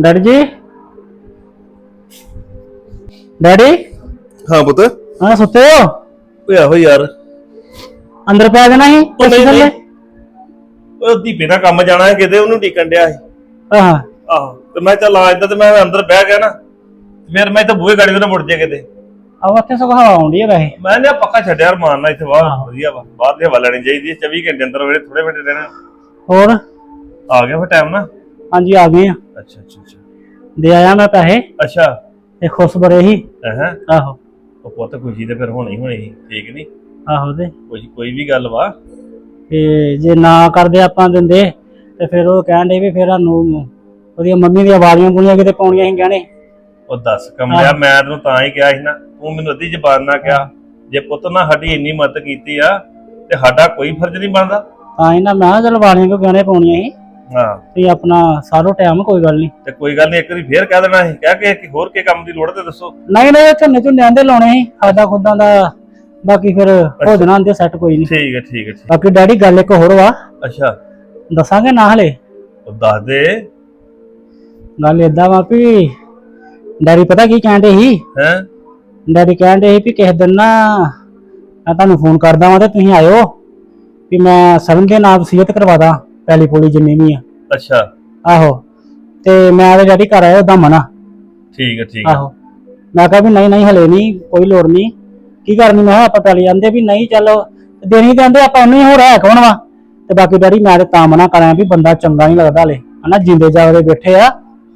Daddy ਜੀ? Daddy? ਹਾਂ ਪੁੱਤ। ਹਾਂ ਸੁੱਤੇ ਹੋ? ਓਏ ਆਹੋ ਯਾਰ। ਅੰਦਰ ਪੈ ਜਾਣਾ ਸੀ? ਨਹੀਂ? ਨਹੀਂ। ਓਏ ਦੀਪੇ ਦਾ ਕੰਮ ਜਾਣਾ ਹੈ ਕਿਤੇ ਉਹਨੂੰ ਡੀਕਣ ਡਿਆ ਸੀ। ਹਾਂ ਆਹੋ ਤੇ ਮੈਂ ਚੱਲ ਆ ਏਦਾਂ ਤੇ ਮੈਂ ਅੰਦਰ ਬਹਿ ਗਿਆ ਨਾ। ਫਿਰ ਮੈਂ ਤਾਂ ਬੂਹੇ ਗਾੜੀ ਤੇ ਨਾ ਮੁੜ ਜੇ ਕਿਤੇ। ਆ ਉੱਥੇ ਸਭ ਹਵਾ ਆਉਂਦੀ ਹੈ ਵੈਸੇ। ਮੈਂ ਨੇ ਪੱਕਾ ਛੱਡਿਆ ਯਾਰ ਮਾਰਨਾ ਇੱਥੇ ਵਾਹ ਵਧੀਆ ਵਾ ਬਾਹਰ ਦੀ ਹਵਾ ਲੈਣੀ ਚਾਹੀਦੀ ਹੈ। 24 ਘੰਟੇ ਅੰਦਰ ਵੇਲੇ ਥੋੜੇ ਮਿੰਟ ਰਹਿਣਾ। ਹੋਰ? ਆ ਗਿਆ ਫਿਰ ਟਾਈਮ ਨਾ। ਹਾਂਜੀ ਆ ਗਏ ਆ। ਅੱਛਾ ਅੱਛਾ ਅੱਛਾ। ਦੇ ਆਇਆ ਮੈਂ ਪੈਸੇ। ਅੱਛਾ। ਤੇ ਖੁਸ਼ ਬੜੇ ਸੀ। ਹੈ ਆਹੋ। ਉਹ ਪੁੱਤ ਖੁਸ਼ੀ ਤੇ ਫਿਰ ਹੋਣੀ ਹੋਣੀ ਸੀ ਠੀਕ ਨਹੀਂ ਆਹੋ ਤੇ। ਕੋਈ ਕੋਈ ਵੀ ਗੱਲ ਵਾ। ਤੇ ਜੇ ਨਾ ਕਰਦੇ ਆਪਾਂ ਦਿੰਦੇ ਤੇ ਫਿਰ ਉਹ ਕਹਿਣ ਦੇ ਵੀ ਫਿਰ ਸਾਨੂੰ ਉਹਦੀਆਂ ਮੰਮੀ ਦੀਆਂ ਵਾਲੀਆਂ ਬੁਲੀਆਂ ਕਿਤੇ ਪਾਉਣੀਆਂ ਸੀ ਗਹਿਣੇ। ਉਹ ਦੱਸ ਕਮਲਿਆ ਮੈਂ ਤੈਨੂੰ ਤਾਂ ਹੀ ਕਿਹਾ ਸੀ ਨਾ ਤੂੰ ਮੈਨੂੰ ਅੱਧੀ ਜ਼ਬਾਨ ਨਾ ਕਿਹਾ ਜੇ ਪੁੱਤ ਨਾ ਸਾਡੀ ਇੰਨੀ ਮਦਦ ਕੀਤੀ ਆ ਤੇ ਸਾਡਾ ਕੋਈ ਫਰਜ਼ ਨਹੀਂ ਬਣਦਾ। ਤਾਂ ਹੀ ਨਾ ਮੈਂ ਕਿਹਾ ਚਲ ਵਾਲੀਆਂ ਕੋ ਗਹਿਣੇ ਪਾਉਣੀਆਂ ਸੀ? ਹਾਂ। ਤੇ ਆਪਣਾ ਸਾਰੋ ਟਾਈਮ ਕੋਈ ਗੱਲ ਨਹੀਂ। ਤੇ ਕੋਈ ਗੱਲ ਨਹੀਂ ਇੱਕ ਵਾਰੀ ਫੇਰ ਕਹਿ ਦੇਣਾ ਸੀ। ਕਹਿ ਕੇ ਕਿ ਹੋਰ ਕੀ ਕੰਮ ਦੀ ਲੋੜ ਤੇ ਦੱਸੋ। ਨਹੀਂ ਨਹੀਂ ਝੰਨੇ ਝੁੰਨੇ ਆਂਦੇ ਲਾਉਣੇ ਸੀ। ਸਾਡਾ ਖੁਦਾਂ ਦਾ ਬਾਕੀ ਫਿਰ ਜਾਣਾ ਆਂਦੇ ਸੈੱਟ ਕੋਈ ਨਹੀਂ। ਠੀਕ ਹੈ ਠੀਕ ਹੈ ਠੀਕ। ਬਾਕੀ ਡੈਡੀ ਗੱਲ ਇੱਕ ਹੋਰ ਵਾ। ਅੱਛਾ। ਦੱਸਾਂਗੇ ਨਾ ਹਲੇ। ਉਹ ਦੱਸ ਦੇ। ਗੱਲ ਏਦਾਂ ਵਾ ਵੀ ਡੈਡੀ ਪਤਾ ਕੀ ਕਹਿੰਦੇ ਸੀ? ਹੈ? ਡੈਡੀ ਕਹਿੰਦੇ ਸੀ ਵੀ ਕਿਸੇ ਦਿਨ ਨਾ ਮੈਂ ਤੁਹਾਨੂੰ ਫੋਨ ਕਰਦਾ ਵਾਂ ਤੇ ਤੁਸੀਂ ਆਇਓ। ਵੀ ਮੈਂ ਸਰਨ ਦੇ ਨਾਮ ਵਸੀਅਤ ਕਰਵਾ ਦਾਂ ਪਹਿਲੀ ਪੋਲੀ ਜਿੰਨੀ ਵੀ ਆ। ਅੱਛਾ। ਆਹੋ। ਤੇ ਮੈਂ ਤੇ ਡੈਡੀ ਘਰ ਆਇਆ ਉਦਾਂ ਮਨਾ। ਠੀਕ ਹੈ ਠੀਕ ਹੈ ਆਹੋ। ਮੈਂ ਕਿਹਾ ਵੀ ਨਹੀਂ ਨਹੀਂ ਹਲੇ ਨਹੀਂ ਕੋਈ ਲੋੜ ਨਹੀਂ। ਕੀ ਕਰਨੀ? ਮੈਂ ਕਿਹਾ ਆਪਾਂ ਪਹਿਲੇ ਜਾਂਦੇ ਵੀ ਨਹੀਂ ਚਲੋ ਦੇਣੀ ਆਂਦੇ ਆਪਾਂ ਉਹਨੂੰ ਹੀ ਹੋ ਰਿਹਾ ਕੌਣ ਵਾ? ਤੇ ਬਾਕੀ ਡੈਡੀ ਮੈਂ ਤੇ ਤਾਂ ਮਨਾ ਕਰਾਂ ਵੀ ਬੰਦਾ ਚੰਗਾ ਨਹੀਂ ਲੱਗਦਾ ਹਲੇ। ਹਨਾ ਜਿੰਦੇ ਜਾਗਦੇ ਬੈਠੇ ਆ।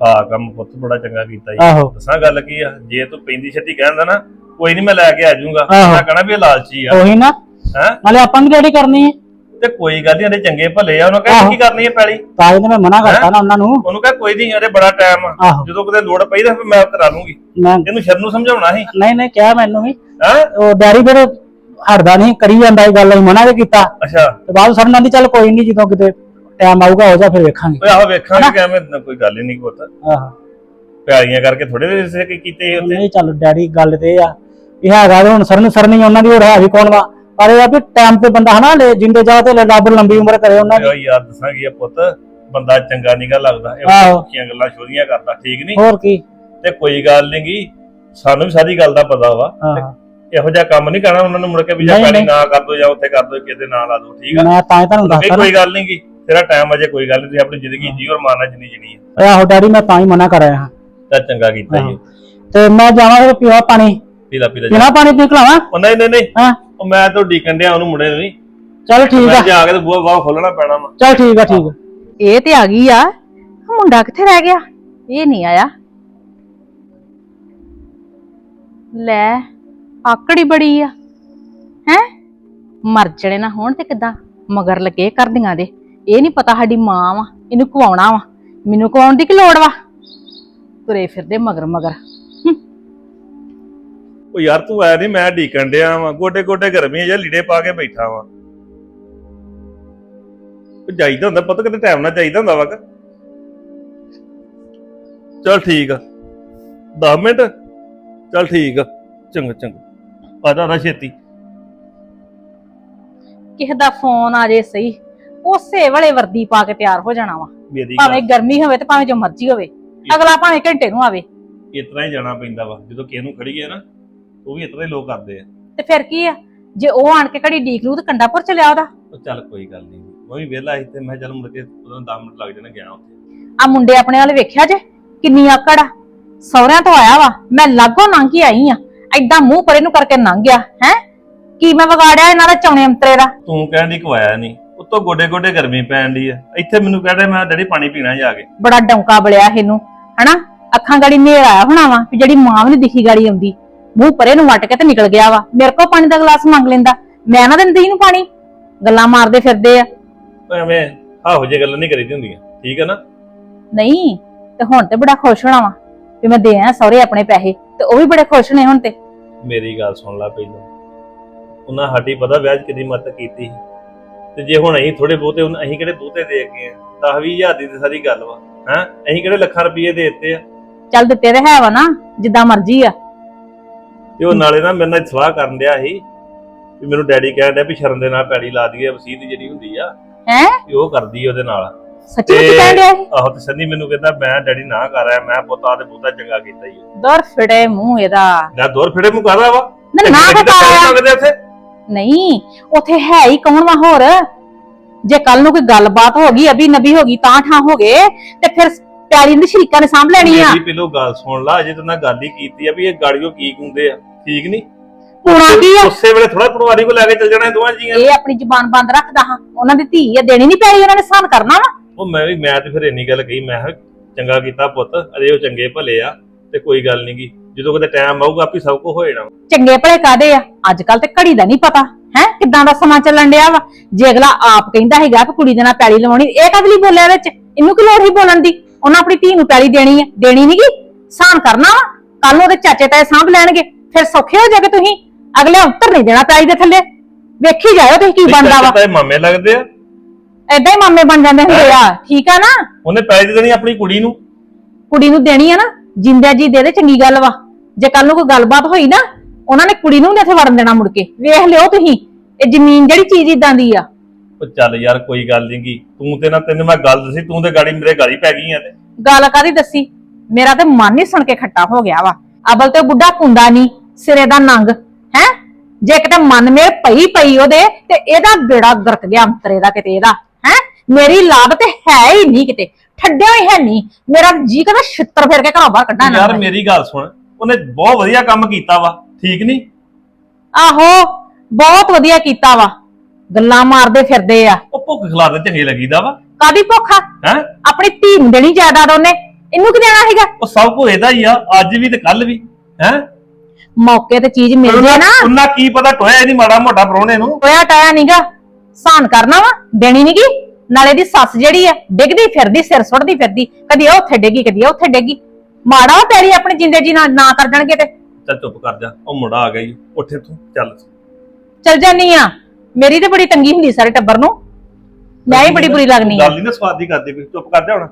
ਹਾਂ ਕੰਮ ਪੁੱਤ ਬੜਾ ਚੰਗਾ ਕੀਤਾ ਜੀ। ਆਹੋ। ਦੱਸਾਂ ਗੱਲ ਕੀ ਆ? ਜੇ ਤੂੰ ਪੈਂਦੀ ਛੱਤੀ ਕਹਿੰਦਾ ਨਾ ਕੋਈ ਨਹੀਂ ਮੈਂ ਲੈ ਕੇ ਆ ਜਾਊਂਗਾ। ਆਹੋ। ਮੈਂ ਕਹਣਾ ਵੀ ਇਹ ਲਾਲਚੀ ਆ। ਉਹੀ ਨਾ। ਹੈ? ਨਾਲੇ ਆਪਾਂ ਨੂੰ ਡੈਡੀ ਕਰਨੀ? ਹੈ ਤੇ ਕੋਈ ਗੱਲ ਨਹੀਂ ਇਹਦੇ ਚੰਗੇ ਭਲੇ ਆ ਉਹਨੂੰ ਕਹਿ ਆਹੋ। ਕੀ ਕਰਨੀ ਹੈ ਪੈਲੀ? ਤਾਂ ਮੈਂ ਮਨਾ ਕਰਤਾ ਨਾ ਉਹਨਾਂ ਨੂੰ। ਉਹਨੂੰ ਕਹਿ ਕੋਈ ਨਹੀਂ ਅਰੇ ਬੜਾ ਟਾਈਮ ਆ। ਆਹੋ। ਜਦੋਂ ਕਿਤੇ ਲੋੜ ਪਈ ਤਾਂ ਫਿਰ ਮੈਂ ਕਰਾ ਲੂੰਗੀ। ਮੈਂ ਇਹਨੂੰ ਸ਼ਰਨ ਨੂੰ ਸਮਝਾਉਣਾ ਸੀ। ਨਹੀਂ ਨਹੀਂ ਕਿਹਾ ਮੈਨੂੰ ਵੀ। ਹੈ? ਉਹ ਡੈਡੀ ਫਿਰ ਹਟਦਾ ਨਹੀਂ ਕਰੀ ਜਾਂਦਾ ਇਹ ਗੱਲ ਅਸੀਂ ਮਨਾ ਵੀ ਕੀਤਾ। ਅੱਛਾ। ਤੇ ਬਾਅਦ ਸਰ ਨਾਲ ਦੀ ਚੱਲ ਕੋਈ ਨਹੀਂ ਜਦੋਂ ਕਿਤੇ ਟਾਈਮ ਆਊਗਾ ਹੋ ਜਾ ਫਿਰ ਵੇਖਾਂਗੇ। ਓਏ ਆਹੋ ਵੇਖਾਂਗੇ ਕਿ ਐਵੇਂ ਕੋਈ ਗੱਲ ਹੀ ਨਹੀਂ ਪੁੱਤ। ਆਹੋ। ਪਿਆਰੀਆਂ ਕਰਕੇ ਥੋੜੇ ਦੇ ਸੇ ਕੀਤੇ ਉੱਥੇ ਨਹੀਂ ਚੱਲ ਡੈਡੀ ਗੱਲ ਤੇ ਇਹ ਆ। ਇਹ ਹੈਗਾ ਤੇ ਹੁਣ ਸਰਨ ਸਰਨੀ ਉਹਨਾਂ ਦੀ ਹੋਰ ਹੈ ਵੀ ਕੌਣ ਵਾ? ਪਰ ਇਹ ਆ ਵੀ ਟਾਈਮ ਤੇ ਬੰਦਾ ਹਨਾ ਲੈ ਜਿੰਦੇ ਜਾ ਤੇ ਰੱਬ ਲੰਬੀ ਉਮਰ ਕਰੇ ਉਹਨਾਂ ਦੀ। ਓਏ ਯਾਰ ਦੱਸਾਂਗੀ ਆ ਪੁੱਤ ਬੰਦਾ ਚੰਗਾ ਨਿਗਾ ਲੱਗਦਾ ਇਹ ਆਹੋ। ਗੱਲਾਂ ਸ਼ੋਰੀਆਂ ਕਰਦਾ ਠੀਕ ਨਹੀਂ ਹੋਰ ਕੀ? ਤੇ ਕੋਈ ਗੱਲ ਨੀ ਗੀ ਸਾਨੂੰ ਵੀ ਸਾਰੀ ਗੱਲ ਦਾ ਪਤਾ ਵਾ। ਇਹੋ ਜਿਹਾ ਕੰਮ ਨਹੀਂ ਕਰਨਾ ਉਹਨਾਂ ਨੂੰ ਮੁੜ ਕੇ ਵੀ ਜਾਂ ਨਹੀਂ, ਪੈਣੀ ਨਹੀਂ। ਨਾ ਕਰ ਦੋ ਜਾਂ ਉੱਥੇ ਕਰ ਦੋ ਕਿਤੇ ਨਾ ਲਾ ਦੋ ਠੀਕ ਆ? ਮੈਂ ਤਾਂ ਹੀ ਤੁਹਾਨੂੰ ਇਹ ਦੱਸਦਾ ਕੋਈ ਗੱਲ ਨਹੀਂ ਗੀ ਤੇਰਾ ਟਾਈਮ ਅਜੇ ਕੋਈ ਗੱਲ ਨਹੀਂ ਤੁਸੀਂ ਆਪਣੀ ਜ਼ਿੰਦਗੀ ਜੀਓ ਔਰ ਮਾਰਨਾ ਜਿੰਨੀ ਜਣੀ ਹੈ। ਆਹੋ ਡੈਡੀ ਮੈਂ ਤਾਂ ਹੀ ਮਨਾ ਕਰ ਆਇਆ ਹਾਂ। ਤਾਂ ਚੰਗਾ ਕੀਤਾ ਜੀ। ਤੇ ਮੈਂ ਜਾਵਾਂ ਫਿਰ ਪੀਵਾ ਪਾਣੀ। ਪੀਲਾ ਪੀਲਾ ਜਾ ਪੀਣਾ ਪਾਣੀ ਪੀ ਖਲਾਵਾਂ ਉਹ ਨਹੀਂ ਨਹੀਂ ਨਹੀਂ। ਹਾਂ। ਉਹ ਮੈਂ ਤਾਂ ਡੀਕਣ ਡਿਆ ਉਹਨੂੰ ਮੁੰਡੇ ਨੂੰ ਨਹੀਂ ਚੱਲ ਠੀਕ ਮੈਂ ਆ ਜਾ ਕੇ ਤੇ ਬੂਹਾ ਬਾਹ ਖੋਲਣਾ ਪੈਣਾ ਵਾ। ਚੱਲ ਠੀਕ ਆ ਠੀਕ ਆ। ਇਹ ਤੇ ਆ ਗਈ ਆ। ਮੁੰਡਾ ਕਿੱਥੇ ਰਹਿ ਗਿਆ? ਇਹ ਨਹੀਂ ਆਇਆ। ਲੈ ਆਕੜੀ ਬੜੀ ਆ। ਹੈ? ਮਰ ਜਣੇ ਨਾ ਹੋਣ ਤੇ ਕਿਦਾਂ? ਮਗਰ ਲੱਗੇ ਕਰਦੀਆਂ ਦੇ। ਇਹ ਨਹੀਂ ਪਤਾ ਸਾਡੀ ਮਾਂ ਵਾ ਇਹਨੂੰ ਕਵਾਉਣਾ ਵਾ। ਮੈਨੂੰ ਕਵਾਉਣ ਦੀ ਕੀ ਲੋੜ ਵਾ? ਤੁਰੇ ਫਿਰਦੇ ਮਗਰ ਮਗਰ। ਉਹ ਯਾਰ ਤੂੰ ਆਇਆ ਨਹੀਂ ਮੈਂ ਡੀਕਣ ਡਿਆ ਵਾਂ ਗੋਡੇ ਗੋਡੇ ਗਰਮੀ ਜਾਂ ਲੀੜੇ ਪਾ ਕੇ ਬੈਠਾ ਵਾਂ। ਉਹ ਜਾਈਦਾ ਹੁੰਦਾ ਪਤਾ ਕਿਤੇ ਟਾਈਮ ਨਾਲ ਚਾਹੀਦਾ ਹੁੰਦਾ ਵਾ ਕਿ? ਚਲ ਠੀਕ ਆ। 10 ਮਿੰਟ? ਚਲ ਠੀਕ ਆ। ਚੰਗਾ ਚੰਗਾ। ਜਾ ਨਾ ਛੇਤੀ। ਕਿਸੇ ਦਾ ਫੋਨ ਆ ਜੇ ਸਹੀ ਉਸੇ ਵੇਲੇ ਵਰਦੀ ਪਾ ਕੇ ਤਿਆਰ ਹੋ ਜਾਣਾ ਵਾ। ਮੇਰੀ ਭਾਵੇਂ ਗਰਮੀ ਹੋਵੇ ਤੇ ਭਾਵੇਂ ਜੋ ਮਰਜ਼ੀ ਹੋਵੇ ਅਗਲਾ ਭਾਵੇਂ ਘੰਟੇ ਨੂੰ ਆਵੇ। ਇਤਨਾ ਹੀ ਜਾਣਾ ਪੈਂਦਾ ਵਾ ਜਦੋਂ ਕਿਸੇ ਨੂੰ ਖੜੀਏ ਨਾ ਉਹ ਵੀ ਇਤਨਾ ਹੀ ਲੋਕ ਕਰਦੇ ਆ। ਤੇ ਫਿਰ ਕੀ ਆ? ਜੇ ਉਹ ਆਣ ਕੇ ਘੜੀ ਡੀਕ ਲੂ ਤੇ ਕੰਡਾਪੁਰ ਚਲਿਆ ਉਹਦਾ। ਉਹ ਚੱਲ ਕੋਈ ਗੱਲ ਨਹੀਂ। ਮੈਂ ਵੀ ਵਿਹਲਾ ਸੀ ਤੇ ਮੈਂ ਚੱਲ ਮੁੜ ਕੇ ਉਹਦਾ 10 ਮਿੰਟ ਲੱਗ ਜਾਣਾ ਗਿਆ ਉੱਥੇ। ਆ ਮੁੰਡੇ ਆਪਣੇ ਵਾਲੇ ਵੇਖਿਆ ਜੇ ਕਿੰਨੀ ਆਕੜ ਆ। ਸਹੁਰਿਆਂ ਤੋਂ ਆਇਆ ਵਾ ਮੈਂ ਲਾਗੋਂ ਲੰਘ ਕੇ ਆਈ ਆ। ਐਦਾਂ ਮੂੰਹ ਪਰੇ ਨੂੰ ਕਰਕੇ ਲੰਘ ਗਿਆ ਹੈ? ਕੀ ਮੈਂ ਵਿਗਾੜਿਆ ਇਹਨਾਂ ਦਾ ਚੌਣੇ ਅੰਤਰੇ ਦਾ? ਤੂੰ ਕਹਿੰਦੀ ਕਵਾਇਆ ਨਹੀਂ ਉੱਤੋਂ ਗੋਡੇ ਗੋਡੇ ਗਰਮੀ ਪੈਣ ਦੀ ਆ। ਇੱਥੇ ਮੈਨੂੰ ਕਹਿੰਦਾ ਮੈਂ ਡੈਡੀ ਪਾਣੀ ਪੀਣਾ ਜਾ ਕੇ। ਬੜਾ ਡੌਂਕਾ ਬਲਿਆ ਇਹਨੂੰ ਹਨਾ? ਅੱਖਾਂ ਗਾੜੀ ਨੇਰ ਆਇਆ ਹੋਣਾ ਵਾ ਵੀ ਜਿਹੜੀ ਮਾਂ ਵੀ ਨੀ ਦਿਖੀ ਗਾੜੀ ਆਉਂਦੀ। ਮੂੰਹ ਪਰੇ ਨੂੰ ਵੱਟ ਕੇ ਤੇ ਨਿਕਲ ਗਿਆ ਵਾ। ਮੇਰੇ ਕੋਲ ਪਾਣੀ ਦਾ ਗਲਾਸ ਮੰਗ ਲੈਂਦਾ। ਮੈਂ ਨਾ ਦਿੰਦੀ ਇਹਨੂੰ ਪਾਣੀ। ਗੱਲਾਂ ਮਾਰਦੇ ਫਿਰਦੇ ਆ। ਐਵੇਂ ਆਹੋ ਜੇ ਗੱਲਾਂ ਨਹੀਂ ਕਰੀਦੀ ਹੁੰਦੀਆਂ। ਠੀਕ ਹੈ ਨਾ? ਨਹੀਂ ਤੇ ਹੁਣ ਤੇ ਬੜਾ ਖੁਸ਼ ਹੋਣਾ ਵਾ ਵੀ ਮੈਂ ਦੇ ਆਇਆ ਸਹੁਰੇ ਆਪਣੇ ਪੈਸੇ ਤੇ ਉਹ ਵੀ ਬੜੇ ਖੁਸ਼ ਨੇ ਹੁਣ ਤੇ। ਮੇਰੀ ਗੱਲ ਸੁਣ ਲੈ ਪਹਿਲਾਂ। ਉਹਨਾਂ ਸਾਡੀ ਪਤਾ ਵਿਆਹ 'ਚ ਕਿੰਨੀ ਮਦਦ ਕੀਤੀ ਸੀ। ਤੇ ਜੇ ਹੁਣ ਅਸੀਂ ਥੋੜੇ ਬਹੁਤੇ ਹੁਣ ਅਸੀਂ ਕਿਹੜੇ ਬਹੁਤੇ ਦੇ ਗਏ ਆ 10 ਹਜ਼ਾਰ ਦੀ ਤੇ ਸਾਰੀ ਗੱਲ ਵਾ। ਹੈ? ਅਸੀਂ ਕਿਹੜੇ ਲੱਖਾਂ ਰੁਪਏ ਦੇ ਦਿੱਤੇ ਆ? ਚੱਲ ਦਿੱਤੇ ਤੇ ਹੈ ਵਾ ਨਾ ਜਿੱਦਾਂ ਮਰਜ਼ੀ ਆ। ਤੇ ਉਹ ਨਾਲੇ ਨਾ ਮੇਰੇ ਨਾਲ ਸਲਾਹ ਕਰਨ ਡਿਆ ਸੀ ਵੀ ਮੈਨੂੰ ਡੈਡੀ ਕਹਿਣ ਡਿਆ ਵੀ ਸ਼ਰਨ ਦੇ ਨਾਲ ਪੈੜੀ ਲਾ ਦਈਏ ਵਸੀਤ ਜਿਹੜੀ ਹੁੰਦੀ ਆ ਹੈ? ਵੀ ਉਹ ਕਰਦੀ ਉਹਦੇ ਨਾਲ। ਸੱਚੀ ਵਿੱਚ ਕਹਿਣ ਡਿਆ ਇਹ? ਆਹੋ ਤੇ ਸੰਨੀ ਮੈਨੂੰ ਕਹਿੰਦਾ ਮੈਂ ਡੈਡੀ ਨਾ ਕਰ ਰਿਹਾ ਮੈਂ ਪੁੱਤਾ ਤੇ ਬਹੁਤਾ ਚੰਗਾ ਕੀਤਾ ਹੀ ਦਰ ਫਿੜੇ ਮੂੰਹ ਇਹਦਾ। ਨਾ ਦੋਰ ਫਿੜੇ ਮੂੰਹ ਕਰਦਾ ਵਾ? ਨਾ ਨਾ ਪਤਾ ਪੈਸੇ ਮੰਗਦੇ ਉੱਥੇ? ਨਹੀਂ ਉਥੇ ਹੈ ਹੀ ਕੌਣ ਵਾ ਹੋਰ? ਜੇ ਕੱਲ ਨੂੰ ਕੋਈ ਗੱਲਬਾਤ ਹੋ ਗਈ ਅਭੀ ਨਬੀ ਹੋ ਗਈ ਤਾਂ ਠਾਂ ਹੋ ਗਏ ਤੇ ਫਿਰ ਪਿਆਰੀ ਦੇ ਸ਼ਰੀਕਾਂ ਨੇ ਸਾਂਭ ਲੈਣੀ ਆ। ਮੇਰੀ ਪਹਿਲੋਂ ਗੱਲ ਸੁਣ ਲਾ ਅਜੇ ਤੂੰ ਨਾਲ ਗੱਲ ਹੀ ਕੀਤੀ ਆ ਵੀ ਇਹ ਗਾੜੀਓ ਕੀ ਕੁੰਦੇ ਆ ਠੀਕ ਨਹੀਂ ਹੋਣਾ ਕੀ ਆ। ਉਸੇ ਵੇਲੇ ਥੋੜਾ ਪਟਵਾਰੀ ਕੋ ਲੈ ਕੇ ਚੱਲ ਜਾਣਾ ਦੋਵਾਂ ਜੀਆਂ ਇਹ ਆਪਣੀ ਜ਼ੁਬਾਨ ਬੰਦ ਰੱਖਦਾ ਹਾਂ। ਉਹਨਾਂ ਦੀ ਧੀ ਆ ਦੇਣੀ ਨਹੀਂ ਪੈਣੀ ਉਹਨਾਂ ਨੇ ਸਾਨ ਕਰਨਾ ਵਾ। ਉਹ ਮੈਂ ਵੀ ਮੈਂ ਤੇ ਫਿਰ ਇੰਨੀ ਗੱਲ ਕਹੀ ਮੈਂ ਕਿਹਾ ਚੰਗਾ ਕੀਤਾ ਪੁੱਤ ਅਜੇ ਉਹ ਚੰਗੇ ਭਲੇ ਆ ਤੇ ਕੋਈ ਗੱਲ ਨੀ ਗੀ। ਜਦੋਂ ਕਦੇ ਟਾਈਮ ਆਊਗਾ ਆਪੇ ਸਭ ਕੁਝ ਹੋ ਜਾਣਾ ਚੰਗੇ ਭਲੇ ਕਾਦੇ ਆ? ਅੱਜ ਕੱਲ ਤੇ ਘੜੀ ਦਾ ਨਹੀਂ ਪਤਾ ਹੈ? ਕਿੱਦਾਂ ਦਾ ਸਮਾਂ ਚੱਲਣ ਡਿਆ ਵਾ? ਜੇ ਅਗਲਾ ਆਪ ਕਹਿੰਦਾ ਹੈਗਾ ਕਿ ਕੁੜੀ ਦੇ ਨਾਲ ਪੈਲੀ ਲਵਾਉਣੀ ਇਹ ਕਦ ਲਈ ਬੋਲਿਆ ਵਿੱਚ? ਇਹਨੂੰ ਕੀ ਲੋੜ ਹੀ ਬੋਲਣ ਦੀ? ਉਹਨਾਂ ਆਪਣੀ ਧੀ ਨੂੰ ਪੈਲੀ ਦੇਣੀ ਹੈ ਦੇਣੀ ਨਹੀਂਗੀ ਸਾਨ ਕਰਨਾ ਵਾ। ਕੱਲ ਨੂੰ ਉਹਦੇ ਚਾਚੇ ਤਾਏ ਸਾਂਭ ਲੈਣਗੇ। ਫਿਰ ਸੌਖੇ ਹੋ ਜਾਗੇ ਤੁਸੀਂ। ਅਗਲੇ ਉੱਤਰ ਨਹੀਂ ਦੇਣਾ ਪੈਲੀ ਦੇ ਥੱਲੇ। ਵੇਖੀ ਜਾਇਓ ਤੁਸੀਂ ਕੀ ਬਣਦਾ ਵਾ। ਤੇ ਮਾਮੇ ਲੱਗਦੇ ਆ। ਏਦਾਂ ਹੀ ਮਾਮੇ ਬਣ ਜਾਂਦੇ ਹੁੰਦੇ ਆ। ਠੀਕ ਆ ਨਾ? ਉਹਨੇ ਪੈਸੇ ਦੇਣੀ ਆਪਣੀ ਕੁੜੀ ਨੂੰ। ਕੁੜੀ ਨੂੰ ਦੇਣੀ ਆ ਨਾ। ਜਿੰਦਿਆ ਜੀ ਦੇ ਦੇ ਚੰਗੀ ਗੱਲ ਵਾ। ਜੇ ਕੱਲ ਨੂੰ ਕੋਈ ਗੱਲਬਾਤ ਹੋਈ ਨਾ ਉਹਨਾਂ ਨੇ ਕੁੜੀ ਨੂੰ ਨੀ ਇੱਥੇ ਵੜਨ ਦੇਣਾ ਮੁੜ ਕੇ। ਵੇਖ ਲਿਓ ਤੁਸੀਂ। ਇਹ ਜ਼ਮੀਨ ਜਿਹੜੀ ਚੀਜ਼ ਇਦਾਂ ਦੀ ਆ। ਉਹ ਚੱਲ ਯਾਰ ਕੋਈ ਗੱਲ ਨੀ ਗੀ। ਤੂੰ ਤੇ ਨਾ ਤੈਨੂੰ ਮੈਂ ਗੱਲ ਦੱਸੀ ਤੂੰ ਤੇ ਗਾੜੀ ਮੇਰੇ ਗਾਲੀ ਪੈ ਗਈ ਆ ਤੇ। ਗੱਲ ਕਾਦੀ ਦੱਸੀ? ਮੇਰਾ ਤੇ ਮਨ ਹੀ ਸੁਣ ਕੇ ਖੱਟਾ ਹੋ ਗਿਆ ਵਾ। ਅਬਲ ਤੇ ਬੁੱਢਾ ਕੁੰਦਾ ਨਹੀਂ ਸਿਰੇ ਦਾ ਨੰਗ ਹੈ? ਜੇ ਕਿਤੇ ਮਨ ਮੇਰ ਪਈ ਪਈ ਉਹਦੇ ਤੇ ਇਹਦਾ ਬੇੜਾ ਗਰਕ ਗਿਆ ਅੰਤਰੇ ਦਾ ਕਿਤੇ ਇਹਦਾ ਹੈ? ਮੇਰੀ ਲਾਦ ਤੇ ਹੈ ਹੀ ਨਹੀਂ ਕਿਤੇ। ਠੱਡਿਆ ਹੀ ਹੈ ਨਹੀਂ ਮੇਰਾ ਜੀ ਕਹਿੰਦਾ ਛਿੱਤਰ ਫੇਰ ਕੇ ਘਰੋਂ ਬਾਹਰ ਕੱਢਾਂ ਨਾ ਯਾਰ ਮੇਰੀ ਗੱਲ ਸੁਣ ਉਹਨੇ ਬਹੁਤ ਵਧੀਆ ਕੰਮ ਕੀਤਾ ਵਾ। ਠੀਕ ਨਹੀਂ ਆਹੋ ਬਹੁਤ ਵਧੀਆ ਕੀਤਾ ਵਾ। ਗੱਲਾਂ ਮਾਰਦੇ ਫਿਰਦੇ ਆ। ਉਹ ਭੁੱਖ ਖਿਲਾਦੇ ਚੰਗੇ ਲੱਗੀਦਾ ਵਾ। ਕਾਦੀ ਭੁੱਖਾ ਹੈ? ਆਪਣੀ ਧੀ ਨੂੰ ਦੇਣੀ ਜਾਇਦਾਦ ਉਹਨੇ। ਇਹਨੂੰ ਕੀ ਦੇਣਾ ਹੈਗਾ ਉਹ ਸਭ ਕੁਝ ਇਹਦਾ ਹੀ ਆ ਅੱਜ ਵੀ ਤੇ ਕੱਲ ਵੀ। ਹੈ? ਮੌਕੇ ਤੇ ਚੀਜ਼ ਮਿਲ ਜੇ ਨਾ। ਉਹਨਾਂ ਕੀ ਪਤਾ ਟੋਇਆ ਇਹਦੀ ਮਾੜਾ ਮੋਟਾ ਪਰੋਣੇ ਨੂੰ। ਹੋਇਆ ਟਾਇਆ ਨੀਗਾ। ਸਾਨ ਕਰਨਾ ਵਾ ਦੇਣੀ ਨੀਗੀ। ਨਾਲੇ ਦੀ ਸੱਸ ਜਿਹੜੀ ਆ ਡਿੱਗਦੀ ਫਿਰਦੀ ਸਿਰ ਸੁੱਟਦੀ ਫਿਰਦੀ। ਕਦੀ ਉਹ ਉੱਥੇ ਡਿੱਗੀ ਕਦੀ ਉਹ ਉੱਥੇ ਡਿੱਗੀ। ਮਾੜਾ ਤੇਰੀ ਆਪਣੀ ਜਿੰਦੇ ਜੀ ਨਾ ਨਾ ਕਰ ਜਾਣਗੇ ਤੇ। ਚੱਲ ਚੁੱਪ ਕਰ ਜਾ ਉਹ ਮੁੰਡਾ ਆ ਗਿਆ ਈ ਉੱਠ ਤੂੰ ਚੱਲ। ਚਲ ਜਾਨੀ ਆ। ਮੇਰੀ ਤੇ ਬੜੀ ਤੰਗੀ ਹੁੰਦੀ ਸਾਰੇ ਟੱਬਰ ਨੂੰ। ਮੈਂ ਹੀ ਬੜੀ ਬੁਰੀ ਲੱਗਣੀ ਆ ਗੱਲ ਨਹੀਂ ਨਾ ਸਵਾਦ ਦੀ ਕਰਦੀ ਵੀ ਚੁੱਪ ਕਰ ਜਾ ਹੁਣ।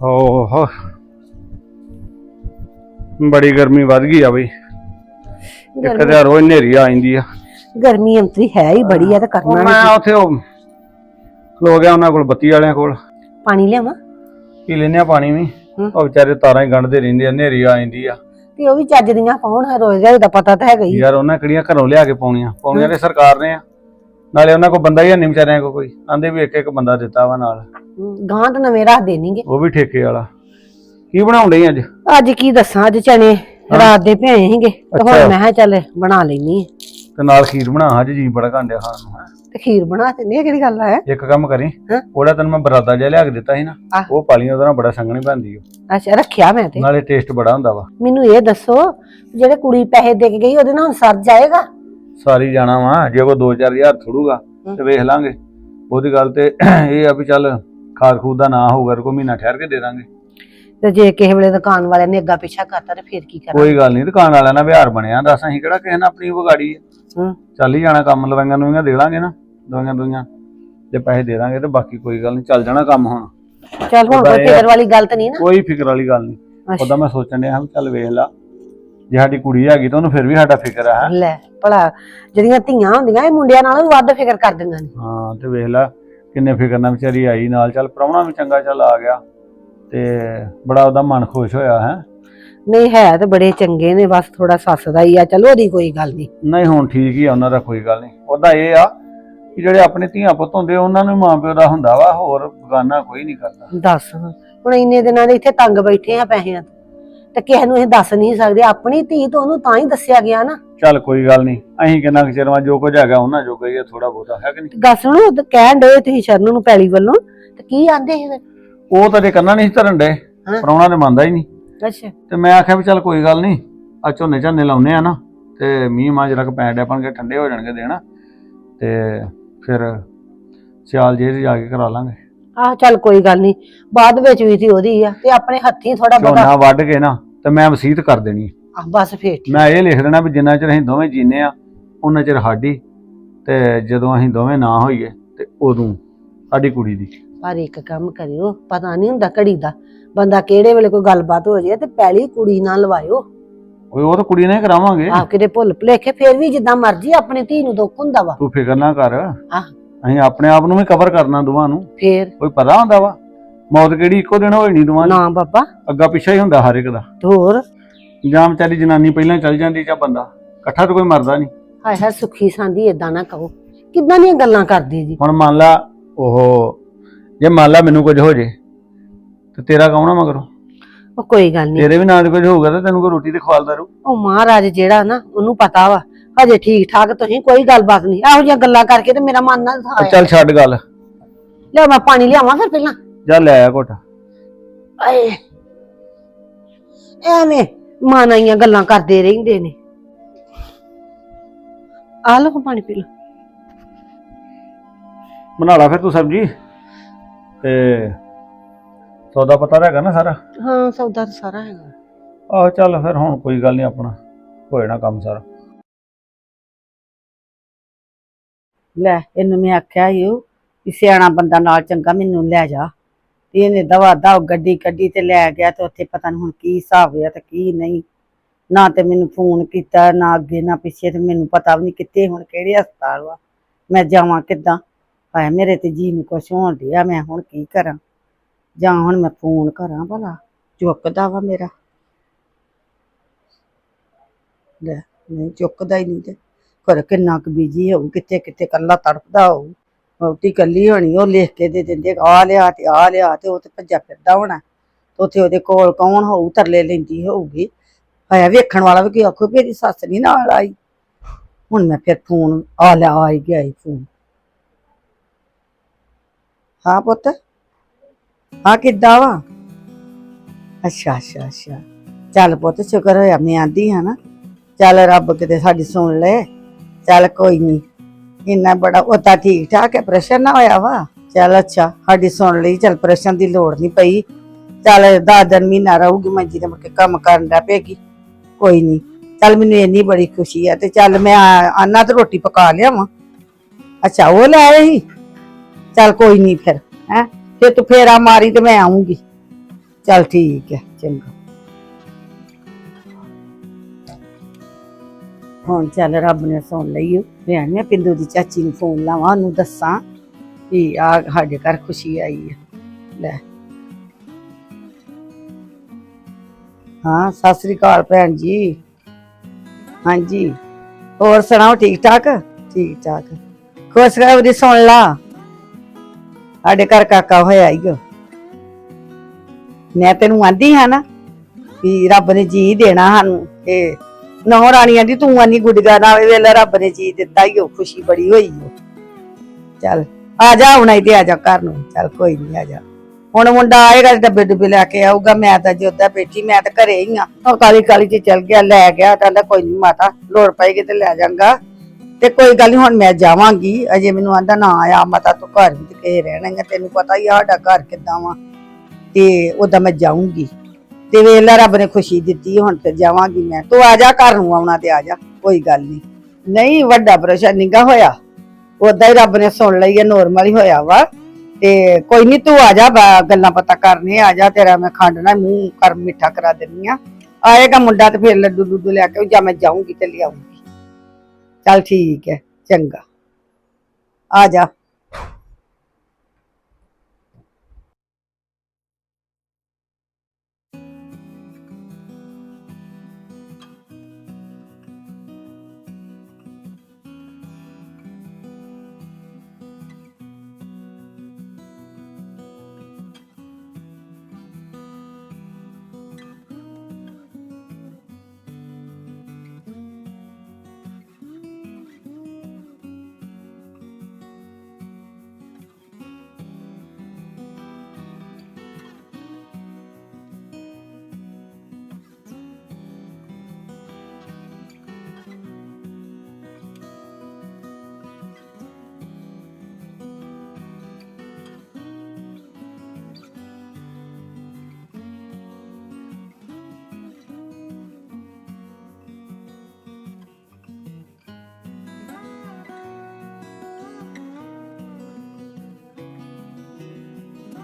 ਓਹ। ਬੜੀ ਗਰਮੀ ਵੱਧ ਗਈ ਆ ਬਈ। ਇੱਕ ਤੇ ਰੋਜ਼ ਹਨੇਰੀ ਆ ਜਾਂਦੀ ਆ। ਗਰਮੀ ਅੰਤਰੀ ਹੈ ਹੀ ਬੜੀ ਆ ਤੇ ਕਰਨਾ ਮੈਂ ਉੱਥੇ ਉਹ ਖਲੋ ਗਿਆ ਉਹਨਾਂ ਕੋਲ ਬੱਤੀ ਵਾਲਿਆਂ ਕੋਲ। ਪਾਣੀ ਲਿਆਵਾਂ? ਪੀ ਲੈਨੇ ਆ ਪਾਣੀ ਵੀ। ਉਹ ਵਿਚਾਰੇ ਤਾਰਾਂ ਹੀ ਗੰਢਦੇ ਰਹਿੰਦੇ ਆ ਹਨੇਰੀ ਆ ਜਾਂਦੀ ਆ। ਤੇ ਉਹ ਵੀ ਚੱਜ ਦੀਆਂ ਹੈ ਰੋਜ਼ ਦਾ ਪਤਾ ਤਾਂ ਹੈਗਾ ਹੀ। ਯਾਰ ਉਹਨਾਂ ਕਿਹੜੀਆਂ ਘਰੋਂ ਲਿਆ ਕੇ ਪਾਉਣੀਆਂ ਪਾਉਣੀਆਂ ਤੇ ਸਰਕਾਰ ਨੇ ਆ। ਨਾਲੇ ਉਹਨਾਂ ਕੋਲ ਬੰਦਾ ਹੀ ਨਹੀਂ ਵਿਚਾਰਿਆਂ ਕੋਲ ਕੋਈ। ਆਂਦੇ ਵੀ ਇੱਕ ਇੱਕ ਬੰਦਾ ਦਿੱਤਾ ਵਾ ਨਾਲ। ਗਾਂ ਤਾਂ ਨਵੇਂ ਰੱਖ ਦੇਣਗੇ ਉਹ ਵੀ ਠੇਕੇ ਵਾਲਾ। ਕੀ ਬਣਾਉਣ ਡਈ ਅੱਜ? ਅੱਜ ਕੀ ਦੱਸਾਂ ਅੱਜ ਚਣੇ ਰਾਤ ਦੇ ਭਿਆਏ ਸੀਗੇ। ਤੇ। ਹੁਣ ਮੈਂ ਕਿਹਾ ਚੱਲ ਬਣਾ ਲੈਣੀ ਤੇ ਨਾਲ ਖੀਰ ਬਣਾ ਅੱਜ ਜੀ ਬੜਾ ਘੰਡਿਆ ਖਾਣ ਨੂੰ ਹੈਂ। ਤੇ ਖੀਰ ਬਣਾ ਦਿੰਦੇ ਆ ਕਿਹੜੀ ਗੱਲ ਹੈ? ਇੱਕ ਕੰਮ ਕਰੀ ਹਾਂ। ਉਹਦਾ ਤੈਨੂੰ ਮੈਂ ਬਰਾਦਾ ਜਿਹਾ ਲਿਆ ਕੇ ਦਿੱਤਾ ਸੀ ਨਾ ਆਹ। ਉਹ ਪਾਲੀ ਉਹਦਾ ਬੜਾ ਸੰਗਣੀ ਬਣਦੀ ਉਹ ਅੱਛਾ ਰੱਖਿਆ ਮੈਂ ਤੇ। ਨਾਲੇ ਟੇਸਟ ਬੜਾ ਹੁੰਦਾ ਵਾ। ਮੈਨੂੰ ਇਹ ਦੱਸੋ ਜਿਹੜੇ ਕੁੜੀ ਪੈਸੇ ਦੇ ਕੇ ਗਈ ਉਹਦੇ ਨਾਲ ਹੁਣ ਸਰ ਜਾਏਗਾ? ਸਾਰੀ ਜਾਣਾ ਵਾ ਜੇ ਕੋ 2-4000 ਥੋੜੂਗਾ ਤੇ ਵੇਖ ਲਾਂਗੇ। ਉਹਦੀ ਗੱਲ ਤੇ ਇਹ ਆ ਵੀ ਚੱਲ ਖਾਦ ਖੂਦ ਦਾ ਨਾ ਹੋਊਗਾ ਤੇ ਕੋਈ ਮਹੀਨਾ ਠਹਿਰ ਕੇ ਦੇ ਦਾਂਗੇ। ਤੇ ਜੇ ਕਿਸੇ ਵੇਲੇ ਦੁਕਾਨ ਵਾਲਿਆਂ ਨੇ ਅੱਗਾ ਪਿੱਛਾ ਕਰਤਾ ਤੇ ਫਿਰ ਕੀ ਕਰਾਂ ਕੋਈ ਗੱਲ ਨਹੀਂ ਦੁਕਾਨ ਵਾਲਿਆਂ ਨਾਲ ਵਿਹਾਰ ਬਣਿਆ ਦੱਸ ਅਸੀਂ ਕਿਹੜਾ ਕਿਸੇ ਨਾਲ ਆਪਣੀ ਵਿਗਾੜੀ ਹੂੰ। ਚੱਲ ਹੀ ਜਾਣਾ ਕੰਮ ਲਵਾਈਆਂ ਲਵਾਈਆਂ ਦੇ ਲਾਂਗੇ ਨਾ ਦਵਾਈਆਂ ਦੁਈਆਂ। ਜੇ ਪੈਸੇ ਦੇ ਦਾਂਗੇ ਤੇ ਬਾਕੀ ਕੋਈ ਗੱਲ ਨਹੀਂ ਚੱਲ ਜਾਣਾ ਕੰਮ ਹੁਣ। ਚੱਲ ਹੁਣ ਕੋਈ ਫਿਕਰ ਵਾਲੀ ਗੱਲ ਤਾਂ ਨਹੀਂ ਨਾ? ਕੋਈ ਫਿਕਰ ਵਾਲੀ ਗੱਲ ਨਹੀਂ। ਉਹਦਾ ਮੈਂ ਸੋਚਣ ਡਿਆ ਵੀ ਚੱਲ ਵੇਖ ਲਾ। ਜੇ ਸਾਡੀ ਕੁੜੀ ਹੈਗੀ ਤਾਂ ਉਹਨੂੰ ਫਿਰ ਵੀ ਸਾਡਾ ਫਿਕਰ ਆ। ਹੈਂ। ਲੈ। ਭਲਾ ਜਿਹੜੀਆਂ ਧੀਆਂ ਹੁੰਦੀਆਂ ਇਹ ਮੁੰਡਿਆਂ ਨਾਲੋਂ ਵੀ ਵੱਧ ਫਿਕਰ ਕਰ ਦਿੰਦੀਆਂ ਨੇ। ਹਾਂ ਤੇ ਵੇਖ ਲੈ ਕਿੰਨੇ ਫਿਕਰ ਨਾਲ ਵਿਚਾਰੀ ਆਈ ਨਾਲ। ਚੱਲ ਪ੍ਰਾਹੁਣਾ ਵੀ ਚੰਗਾ ਚੱਲ ਆ ਗਿਆ। ਤੇ ਬੜਾ ਉਹਦਾ ਮਨ ਖੁਸ਼ ਹੋਇਆ ਹੈ? ਨਹੀਂ ਹੈ ਤੇ ਬੜੇ ਚੰਗੇ ਨੇ ਬਸ ਥੋੜਾ ਸੱਸ ਦਾ ਹੀ ਆ। ਚਲੋ ਉਹਦੀ ਕੋਈ ਗੱਲ ਨਹੀਂ। ਨਹੀਂ ਹੁਣ ਠੀਕ ਹੀ ਆ ਉਹਨਾਂ ਦਾ ਕੋਈ ਗੱਲ ਨਹੀਂ। ਉਹਦਾ ਇਹ ਆ ਕਿ ਜਿਹੜੇ ਆਪਣੇ ਧੀਆਂ ਪੁੱਤ ਹੁੰਦੇ ਉਹਨਾਂ ਨੂੰ ਮਾਂ ਪਿਓ ਦਾ ਹੁੰਦਾ ਵਾ ਹੋਰ ਬਗਾਨਾ ਕੋਈ ਨਹੀਂ ਕਰਦਾ। ਦੱਸ ਹੁਣ ਇੰਨੇ ਦਿਨਾਂ ਦੇ ਇੱਥੇ ਤੰਗ ਬੈਠੇ ਆ ਪੈਸਿਆਂ ਤੋਂ। ਤੇ ਕਿਸੇ ਨੂੰ ਇਹ ਦੱਸ ਨਹੀਂ ਸਕਦੇ ਆਪਣੀ ਧੀ ਤੋਂ ਉਹਨੂੰ ਤਾਂ ਹੀ ਦੱਸਿਆ ਗਿਆ ਨਾ। ਚੱਲ ਕੋਈ ਗੱਲ ਨਹੀਂ ਅਸੀਂ ਕਿੰਨਾ ਕੁ ਚਿਰ ਵਾ ਜੋ ਕੁਝ ਹੈਗਾ ਉਹਨਾਂ ਜੋ ਗਈ ਥੋੜਾ ਬਹੁਤਾ ਹੈ ਕਿ ਨਹੀਂ? ਗੱਲ ਸੁਣੋ ਤਾਂ ਕਹਿਣ ਡਏ ਤੁਸੀਂ ਸ਼ਰਨ ਨੂੰ ਪੈਲੀ ਵੱਲੋਂ ਤੇ ਕੀ ਆਂਦੇ ਸੀ ਫਿਰ? ਉਹ ਤਾਂ ਜੇ ਕੰਨਾਂ ਨਹੀਂ ਸੀ ਧਰਨ ਡੇ ਹਾਂ। ਪ੍ਰਾਹੁਣਾ ਤੇ ਮੰਨਦਾ ਹੀ ਨਹੀਂ। ਅੱਛਾ। ਤੇ ਮੈਂ ਆਖਿਆ ਵੀ ਚੱਲ ਕੋਈ ਗੱਲ ਨਹੀਂ ਆ ਝੋਨੇ ਝਾਨੇ ਲਾਉਨੇ ਆ ਨਾ ਤੇ ਮੀਂਹ ਮਾਂ ਜਰਾ ਪੈਣ ਡਿਆ ਪਣਗੇ ਠੰਡੇ ਹੋ ਜਾਣਗੇ ਦਿਨ। ਤੇ ਫਿਰ ਸਿਆਲ ਜੇ ਜਾ ਕੇ ਕਰਾ ਲਾਂਗੇ। ਆਹ ਚੱਲ ਕੋਈ ਗੱਲ ਨਹੀਂ ਬਾਅਦ ਵਿੱਚ ਵੀ ਤੇ ਉਹਦੀ ਆ ਤੇ ਆਪਣੇ ਹੱਥੀਂ ਥੋੜਾ ਬਹੁਤਾ ਝੋਨਾ ਵੱਢ ਕੇ ਨਾ ਤੇ ਮੈਂ ਵਸੀਤ ਕਰ ਦੇਣੀ ਹੈ। ਆਹ, ਬਸ ਫੇਰ ਠੀਕ। ਮੈਂ ਇਹ ਲਿਖ ਦੇਣਾ ਵੀ ਜਿੰਨਾ ਚਿਰ ਅਸੀਂ ਦੋਵੇਂ ਜੀਨੇ ਆ ਉਹਨਾਂ ਚਿਰ ਸਾਡੀ ਤੇ ਜਦੋਂ ਅਸੀਂ ਦੋਵੇਂ ਨਾ ਹੋਈਏ ਤੇ ਉਦੋਂ ਸਾਡੀ ਕੁੜੀ ਦੀ ਪਰ ਇੱਕ ਕੰਮ ਕਰਿਓ ਪਤਾ ਨਹੀਂ ਹੁੰਦਾ ਘੜੀ ਦਾ ਬੰਦਾ ਕਿਹੜੇ ਵੇਲੇ ਕੋਈ ਗੱਲਬਾਤ ਹੋ ਜਾਏ ਤੇ ਪਹਿਲੀ ਕੁੜੀ ਨਾਲ ਲਵਾਇਓ ਓਏ ਉਹ ਤਾਂ ਕੁੜੀ ਨੇ ਕਰਾਵਾਂਗੇ ਆਪ ਕਿਤੇ ਭੁੱਲ ਭੁਲੇਖੇ ਫੇਰ ਵੀ ਜਿੱਦਾਂ ਮਰਜ਼ੀ ਆਪਣੀ ਧੀ ਨੂੰ ਦੁੱਖ ਹੁੰਦਾ ਵਾ ਤੂੰ ਫਿਕਰ ਨਾ ਕਰ ਆਹ। ਅਸੀਂ ਆਪਣੇ ਆਪ ਨੂੰ ਵੀ ਕਵਰ ਕਰਨਾ ਦੋਵਾਂ ਨੂੰ। ਫੇਰ? ਕੋਈ ਪਤਾ ਹੁੰਦਾ ਵਾ? ਮੌਤ ਕਿਹੜੀ ਇੱਕੋ ਦਿਨ ਹੋਈ ਨਹੀਂ ਦੋਵਾਂ ਦੀ? ਨਾ ਬਾਬਾ। ਅੱਗਾ ਪਿੱਛਾ ਹੀ ਹੁੰਦਾ ਹਰ ਇੱਕ ਦਾ। ਤੇ ਹੋਰ? ਜਾਂ ਵਿਚਾਰੀ ਜਨਾਨੀ ਪਹਿਲਾਂ ਚੱਲ ਜਾਂਦੀ ਜਾਂ ਬੰਦਾ। ਇਕੱਠਾ ਤਾਂ ਕੋਈ ਮਰਦਾ ਨਹੀਂ ਹਾਏ ਹਾਏ ਸੁਖੀ ਸਾਂਦੀ ਏਦਾਂ ਨਾ ਕਹੋ। ਕਿੱਦਾਂ ਦੀਆਂ ਗੱਲਾਂ ਕਰਦੇ ਜੀ? ਹੁਣ ਮੰਨ ਲਾ ਉਹ ਜੇ ਮੰਨ ਲਾ ਮੈਨੂੰ ਕੁਝ ਹੋ ਜੇ ਤੇ ਤੇਰਾ ਕੌਣ ਆ ਮਗਰੋਂ? ਉਹ ਕੋਈ ਗੱਲ ਨਹੀਂ ਤੇਰੇ ਵੀ ਨਾਲ ਕੁਝ ਹੋਊਗਾ ਤਾਂ ਤੈਨੂੰ ਕੋਈ ਰੋਟੀ ਤੇ ਖਵਾਲਦਾ ਰੂ ਉਹ ਮਹਾਰਾਜ ਜਿਹੜਾ ਨਾ ਉਹਨੂੰ ਪਤਾ ਵਾ। ਹਜੇ ਠੀਕ ਠਾਕ ਤੁਸੀਂ ਕੋਈ ਗੱਲਬਾਤ ਨਹੀਂ। ਇਹੋ ਜਿਹੀਆਂ ਗੱਲਾਂ ਕਰਕੇ ਤੇ ਮੇਰਾ ਮਨ ਨਾ ਥਾਇਆ ਚੱਲ ਛੱਡ ਗੱਲ। ਲੈ ਮੈਂ ਪਾਣੀ ਲਿਆਵਾਂ ਫਿਰ ਪਹਿਲਾਂ। ਜਾ ਲੈ ਆ ਘੁੱਟ। ਆਏ। ਐਵੇਂ ਮਾਨਾਈਆਂ ਗੱਲਾਂ ਕਰਦੇ ਰਹਿੰਦੇ ਨੇ। ਆ ਲਓ ਪਾਣੀ ਪੀ ਲਓ। ਬਣਾ ਲਾ ਫਿਰ ਤੂੰ ਸਬਜੀ। ਤੇ ਸੌਦਾ ਪਤਾ ਤਾਂ ਹੈਗਾ ਨਾ ਸਾਰਾ? ਹਾਂ ਸੌਦਾ ਤਾਂ ਸਾਰਾ ਹੈਗਾ। ਆਹੋ ਚੱਲ ਫਿਰ ਹੁਣ ਕੋਈ ਗੱਲ ਨਹੀਂ ਆਪਣਾ ਹੋ ਜਾਣਾ ਕੰਮ ਸਾਰਾ। ਲੈ, ਇਹਨੂੰ ਮੈਂ ਆਖਿਆ ਈ ਓ ਸਿਆਣਾ ਬੰਦਾ ਨਾਲ ਚੰਗਾ ਮੈਨੂੰ ਲੈ ਜਾ। ਤੇ ਇਹਨੇ ਦਵਾ ਦਵ ਗੱਡੀ ਕੱਢੀ ਤੇ ਲੈ ਗਿਆ ਤੇ ਉੱਥੇ ਪਤਾ ਨਹੀਂ ਹੁਣ ਕੀ ਹਿਸਾਬ ਹੋਇਆ ਤੇ ਕੀ ਨਹੀਂ। ਨਾ ਤੇ ਮੈਨੂੰ ਫੋਨ ਕੀਤਾ, ਨਾ ਅੱਗੇ, ਨਾ ਪਿੱਛੇ ਤੇ ਮੈਨੂੰ ਪਤਾ ਵੀ ਨਹੀਂ ਕਿੱਥੇ ਹੁਣ ਕਿਹੜੇ ਹਸਪਤਾਲ ਵਾ। ਮੈਂ ਜਾਵਾਂ ਕਿੱਦਾਂ? ਹਾਏ, ਮੇਰੇ ਤੇ ਜੀ ਨੂੰ ਕੁਛ ਹੋਣ ਡਿਆ, ਮੈਂ ਹੁਣ ਕੀ ਕਰਾਂ? ਜਾਂ ਹੁਣ ਮੈਂ ਫੋਨ ਕਰਾਂ ਭਲਾ? ਚੁੱਕਦਾ ਵਾ ਮੇਰਾ। ਲੈ, ਨਹੀਂ, ਚੁੱਕਦਾ ਹੀ ਨਹੀਂ ਤੇ। ਘਰ ਕਿੰਨਾ ਕੁ ਬੀਜੀ ਹੋਊ, ਕਿੱਥੇ ਕਿੱਥੇ ਕੱਲਾ ਤੜਪਦਾ ਹੋਊ। ਰੋਟੀ ਕੱਲੀ ਹੋਣੀ, ਉਹ ਲਿਖ ਕੇ ਦੇ ਦਿੰਦੇ, ਆ ਲਿਆ ਤੇ ਆ ਲਿਆ ਤੇ ਉਹ ਤੇ ਭੱਜਾ ਫਿਰਦਾ ਹੋਣਾ। ਉੱਥੇ ਉਹਦੇ ਕੋਲ ਕੌਣ ਹੋਊ, ਤਰਲੇ ਲੈਂਦੀ ਹੋਊਗੀ। ਆਇਆ ਵੇਖਣ ਵਾਲਾ ਵੀ ਕੀ ਆਖੋ ਵੀ ਇਹਦੀ ਸੱਸ ਨਹੀਂ ਨਾਲ ਆਈ। ਹੁਣ ਮੈਂ ਫਿਰ ਫੋਨ ਆ ਲਿਆ, ਆ ਹੀ ਗਿਆ ਈ ਫੋਨ ਹਾਂ ਪੁੱਤ? ਆ ਕਿੱਦਾਂ ਵਾ? ਅੱਛਾ ਅੱਛਾ ਅੱਛਾ। ਚੱਲ ਪੁੱਤ, ਸ਼ੁਕਰ ਹੋਇਆ, ਮੈਂ ਆਂਦੀ ਹਾਂ ਨਾ। ਚੱਲ ਰੱਬ ਕਿਤੇ ਸਾਡੀ ਸੁਣ ਲੈ ਚੱਲ ਕੋਈ ਨਹੀਂ ਇੰਨਾ ਬੜਾ, ਉਹ ਤਾਂ ਠੀਕ ਠਾਕ ਹੈ, ਪ੍ਰਸ਼ਨ ਨਾ ਹੋਇਆ ਵਾ। ਚੱਲ ਅੱਛਾ, ਸਾਡੀ ਸੁਣ ਲਈ, ਚੱਲ ਪ੍ਰਸ਼ਨ ਦੀ ਲੋੜ ਨਹੀਂ ਪਈ। ਚੱਲ 10 ਦਿਨ ਮਹੀਨਾ ਰਹੂਗੀ ਮੰਜੀ ਦੇ ਮੁੜ ਕੇ ਕੰਮ ਕਰਨ ਦਾ ਪਏਗੀ ਕੋਈ ਨਹੀਂ ਚੱਲ ਮੈਨੂੰ ਇੰਨੀ ਬੜੀ ਖੁਸ਼ੀ ਆ ਤੇ ਚੱਲ ਮੈਂ ਆ- ਆਨਾ ਤੇ ਰੋਟੀ ਪਕਾ ਲਿਆਵਾਂ। ਅੱਛਾ, ਉਹ ਲੈ ਆਏ ਸੀ? ਚੱਲ ਕੋਈ ਨਹੀਂ ਫਿਰ, ਹੈ। ਫਿਰ ਤੂੰ ਫੇਰਾ ਮਾਰੀ ਤੇ ਮੈਂ ਆਉਂਗੀ ਚੱਲ ਠੀਕ ਹੈ, ਚੰਗਾ। ਹੁਣ ਚੱਲ ਰੱਬ ਨੇ ਸੁਣ ਲਈ ਮੈਂ ਮੈਂ ਪਿੰਦੂ ਦੀ ਚਾਚੀ ਨੂੰ ਫੋਨ ਲਾਵਾਂ, ਉਹਨੂੰ ਦੱਸਾਂ ਕਿ ਆ ਸਾਡੇ ਘਰ ਖੁਸ਼ੀ ਆਈ ਹੈ ਲੈ। ਹਾਂ, ਸਤਿ ਸ੍ਰੀ ਅਕਾਲ ਭੈਣ ਜੀ। ਹਾਂਜੀ। ਹੋਰ ਸੁਣਾਓ, ਠੀਕ ਠਾਕ? ਠੀਕ ਠਾਕ। ਖੁਸ਼ ਖੁਸ਼ਖਬਰੀ ਸੁਣ ਲਾ। ਸਾਡੇ ਘਰ ਕਾਕਾ ਹੋਇਆ ਈ ਮੈਂ ਤੈਨੂੰ ਆਂਦੀ ਹਾਂ ਨਾ ਵੀ ਰੱਬ ਨੇ ਜੀ ਦੇਣਾ ਸਾਨੂੰ ਤੇ ਨੌ ਰਾਣੀ ਆਂਦੀ, ਤੂੰ ਆਨੀ ਗੁੱਡਗਾ ਨਾਲ ਵੇਲੇ ਰੱਬ ਨੇ ਚੀਜ਼ ਦਿੱਤਾ ਹੀ ਓ ਖੁਸ਼ੀ ਬੜੀ ਹੋਈ ਓ ਚੱਲ, ਆ ਜਾ ਹੁਣ ਇੱਥੇ, ਆ ਜਾ ਘਰ ਨੂੰ। ਚੱਲ, ਕੋਈ ਨਹੀਂ ਆ ਜਾ। ਹੁਣ ਮੁੰਡਾ ਆਏਗਾ ਤੇ ਡੱਬੇ ਡੁੱਬੇ ਲੈ ਕੇ ਆਊਗਾ, ਮੈਂ ਤਾਂ ਜੋਦਾ ਬੈਠੀ, ਮੈਂ ਤਾਂ ਘਰੇ ਹੀ ਆ। ਉਹ ਕਾਲੀ ਕਾਲੀ ਚ ਚੱਲ ਗਿਆ, ਲੈ ਗਿਆ ਕਹਿੰਦਾ ਕੋਈ ਨਹੀਂ ਮਾਤਾ, ਲੋੜ ਪਏਗੀ ਤੇ ਲੈ ਜਾਵਾਂਗਾ ਤੇ ਕੋਈ ਗੱਲ ਨਹੀਂ ਹੁਣ ਮੈਂ ਜਾਵਾਂਗੀ। ਅਜੇ ਮੈਨੂੰ ਆਂਦਾ, ਨਾ ਆ, ਮਾਤਾ, ਤੂੰ ਘਰ ਵਿੱਚ ਰਹਿਣਾ ਰਹਿਣਾਗਾ। ਤੈਨੂੰ ਪਤਾ ਹੀ ਆ, ਸਾਡਾ ਘਰ ਕਿੱਦਾਂ ਵਾ। ਤੇ ਉਦਾਂ ਮੈਂ ਜਾਊਂਗੀ। ਤੇ ਵੇਲਾ ਰੱਬ ਨੇ ਖੁਸ਼ੀ ਦਿੱਤੀ, ਹੁਣ ਤੇ ਜਾਵਾਂਗੀ ਮੈਂ। ਤੂੰ ਆ ਜਾ, ਘਰ ਨੂੰ ਆਉਣਾ ਤੇ ਆ ਜਾ, ਕੋਈ ਗੱਲ ਨਹੀਂ। ਨਹੀਂ, ਵੱਡਾ ਪ੍ਰਸ਼ਨ ਨਿਗਾ ਹੋਇਆ। ਉਦਾਂ ਹੀ ਰੱਬ ਨੇ ਸੁਣ ਲਈ ਹੈ ਨੋਰਮਲ ਹੀ ਹੋਇਆ ਵਾ। ਤੇ ਕੋਈ ਨਹੀਂ, ਤੂੰ ਆ ਜਾ ਗੱਲਾਂ ਪਤਾ ਕਰਨੇ, ਆ ਜਾ, ਤੇਰਾ ਮੈਂ ਖੰਡ ਨਾ ਮੂੰਹ ਕਰ ਮਿੱਠਾ ਕਰਾ ਦਿੰਨੀ ਆ। ਆਏਗਾ ਮੁੰਡਾ ਤੇ ਫਿਰ ਲੱਡੂ ਲੁੱਡੂ ਲਿਆ ਕੇ ਜਾਂ ਮੈਂ ਜਾਊਂਗੀ ਤੇ ਲਿਆਉਂਗੀ ਚੱਲ ਠੀਕ ਹੈ ਚੰਗਾ। ਆ ਜਾ।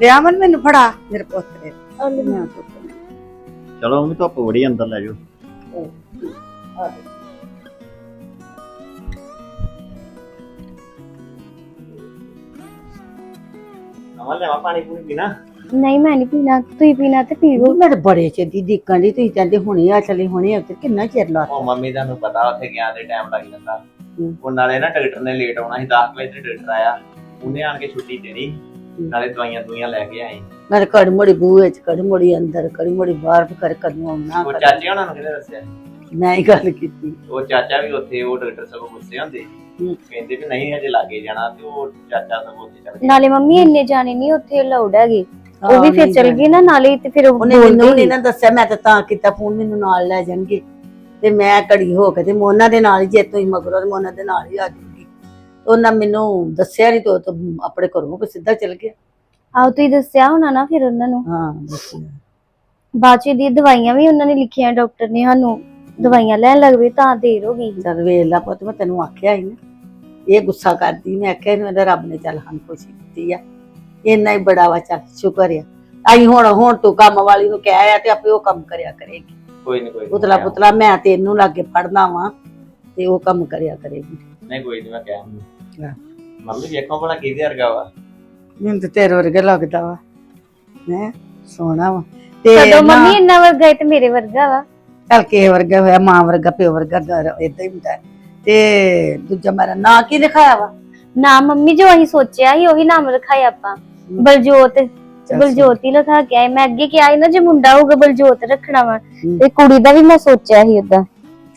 ਲਿਆ ਮਨ ਫੜਾ ਮੇਰੇ ਪੁੱਤ ਨੇ ਮੈਂ ਪੁੱਤ ਨੇ। ਚਲੋ ਮੰਮੀ ਧੁੱਪ ਬੜੀ ਅੰਦਰ ਲੈ ਜਾਓ। ਨਵਾਂ ਲਿਆਵਾ ਪਾਣੀ ਪੂਣੀ ਪੀਣਾ? ਨਹੀਂ ਮੈਂ ਨਹੀਂ ਪੀਣਾ। ਤੁਸੀਂ ਪੀਣਾ ਤੇ ਪੀਵੋ ਮੈਂ ਤਾਂ ਬੜੇ ਚਿਰ ਦੀ ਦੇਖਣ ਦੀ ਤੁਸੀਂ ਕਹਿੰਦੇ ਹੁਣੇ ਆ ਚਲੇ ਹੁਣੇ ਆ ਤੇ ਕਿੰਨਾ ਚਿਰ ਲਾ ਉਹ ਮੰਮੀ ਤੁਹਾਨੂੰ ਪਤਾ ਉੱਥੇ ਗਿਆ ਦੇ ਟਾਈਮ ਲੱਗ ਜਾਂਦਾ। ਹੂੰ। ਉਹ ਨਾਲੇ ਨਾ ਡਾਕਟਰ ਨੇ ਲੇਟ ਆਉਣਾ ਸੀ 10 ਵਜੇ ਤੇ ਡਾਕਟਰ ਆਇਆ। ਉਹਨੇ ਆਣ ਕੇ ਛੁੱਟੀ ਦੇਣੀ। ਨਾਲੇ ਦਵਾਈਆਂ ਦੁਈਆਂ ਲੈ ਕੇ ਆਏ। ਮੈਂ ਤਾਂ ਕੜ ਮੋੜੀ ਬੂਹੇ ਚ ਕੜ ਮੋੜੀ ਅੰਦਰ ਕੜ ਮੋੜੀ ਬਾਹਰ ਵੀ ਕਰ ਕਦੋਂ ਆਉਣਾ ਉਹ ਚਾਚੇ ਉਹਨਾਂ ਨੂੰ ਕਿਹਨੇ ਦੱਸਿਆ? ਮੈਂ ਹੀ ਗੱਲ ਕੀਤੀ। ਉਹ ਚਾਚਾ ਵੀ ਉੱਥੇ ਉਹ ਡਾਕਟਰ ਸਭ ਗੁੱਸੇ ਹੁੰਦੇ। ਕਹਿੰਦੇ ਵੀ ਨਹੀਂ ਹਜੇ ਲਾਗੇ ਜਾਣਾ ਤੇ ਉਹ ਚਾਚਾ ਸਭ ਉੱਥੇ ਚੱਲ ਗਿਆ ਨਾਲੇ ਮੰਮੀ ਇੰਨੇ ਜਾਣੇ ਨਹੀਂ ਉੱਥੇ ਅਲਾਉਡ ਹੈਗੇ। ਉਹ ਵੀ ਫਿਰ ਚਲ। ਗਏ ਨਾ ਨਾਲੇ ਤੇ ਫਿਰ ਉਹ ਉਹਨੇ ਮੈਨੂੰ ਨਹੀਂ ਨਾ। ਦੱਸਿਆ ਮੈਂ ਤਾਂ ਤਾਂ ਕੀਤਾ ਫੋਨ ਮੈਨੂੰ ਨਾਲ ਲੈ ਜਾਣਗੇ। ਤੇ ਮੈਂ ਘੜੀ ਹੋ ਕੇ ਤੇ ਮੈਂ ਉਹਨਾਂ ਦੇ ਨਾਲ ਹੀ ਜੇ ਤੂੰ ਮਗਰੋਂ ਤੇ ਮੈਂ ਉਹਨਾਂ ਦੇ ਨਾਲ ਹੀ ਆ ਜਾਊਂਗੀ ਉਹਨਾਂ ਮੈਨੂੰ ਦੱਸਿਆ ਨਹੀਂ ਤੋ ਆਪਣੇ ਘਰੋਂ ਵੀ ਸਿੱਧਾ ਚਲ ਗਿਆ। ਆਓ ਤੁਸੀਂ ਦੱਸਿਆ ਹੋਣਾ ਨਾ ਫਿਰ ਉਹਨਾਂ ਨੂੰ। ਹਾਂ ਦੱਸਿਆ। ਬਾਅਦ ਚ ਦੀ ਦਵਾਈਆਂ ਵੀ ਉਹਨਾਂ ਨੇ ਲਿਖੀਆਂ ਡਾਕਟਰ ਨੇ ਸਾਨੂੰ ਦਵਾਈਆਂ ਲੈਣ ਲੱਗ ਪਏ ਤਾਂ ਦੇਰ ਹੋ ਗਈ। ਚੱਲ ਵੇਖ ਲਾ ਪੁੱਤ ਮੈਂ ਤੈਨੂੰ ਆਖਿਆ ਹੀ ਨਾ। ਇਹ ਗੁੱਸਾ ਕਰਦੀ ਮੈਂ ਆਖਿਆ ਇਹਨੂੰ ਇਹਦਾ ਰੱਬ ਨੇ ਚੱਲ ਹਨ ਖੁਸ਼ੀ ਦਿੱਤੀ ਆ। ਇੰਨਾ ਹੀ ਬੜਾ ਵਾ ਚੱਲ ਸ਼ੁਕਰ ਆ। ਆਈ ਹੁਣ ਹੁਣ ਤੂੰ ਕੰਮ ਵਾਲੀ ਨੂੰ ਕਹਿ ਆ ਤੇ ਆਪੇ ਉਹ ਕੰਮ ਕਰਿਆ ਕਰੇਗੀ। ਕੋਈ ਨਹੀਂ ਕੋਈ ਪੁਤਲਾ ਪੁਤਲਾ ਮੈਂ ਤੇ ਇਹਨੂੰ ਲਾਗੇ ਫੜਨਾ ਵਾਂ ਤੇ ਉਹ ਕੰਮ ਕਰਿਆ ਕਰੇਗੀ। ਨਹੀਂ ਕੋਈ ਨਹੀਂ ਮੈਂ ਕਹਿ। ਮੰਮੀ ਵੇਖੋ ਭਲਾ ਕਿਹਦੇ ਵਰਗਾ ਵਾ। ਮੈਨੂੰ ਤੇ ਤੇਰੇ ਵਰਗਾ ਲੱਗਦਾ ਵਾ। ਹੈ? ਸੋਹਣਾ ਵਾ। ਤੇ ਕਦੋਂ ਨਾ- ਮੰਮੀ ਇੰਨਾ ਵਰਗਾ ਹੈ ਤੇ ਮੇਰੇ ਵਰਗਾ ਵਾ। ਚੱਲ ਕਿਸੇ ਵਰਗਾ ਹੋਇਆ ਮਾਂ ਵਰਗਾ ਪਿਓ ਵਰਗਾ ਇਦਾਂ ਹੀ ਹੁੰਦਾ। ਹੈ। ਤੇ ਦੂਜਾ ਮੇਰਾ ਨਾਂ ਕੀ ਲਿਖਾਇਆ ਵਾ? ਨਾ ਮੰਮੀ ਜੋ ਅਸੀਂ ਸੋਚਿਆ ਸੀ ਉਹੀ ਨਾਮ ਰਖਾਇਆ ਆਪਾਂ। ਬਲਜੋਤ। ਬਲਜੋਤ ਹੀ ਲਿਖਾ ਕੇ ਆਏ। ਮੈਂ ਅੱਗੇ ਕਿਹਾ ਸੀ ਨਾ ਜੇ ਮੁੰਡਾ ਹੋਊਗਾ ਬਲਜੋਤ ਰੱਖਣਾ ਵਾ। ਹੂੰ। ਤੇ ਕੁੜੀ ਦਾ ਵੀ ਮੈਂ ਸੋਚਿਆ ਸੀ ਉਦਾਂ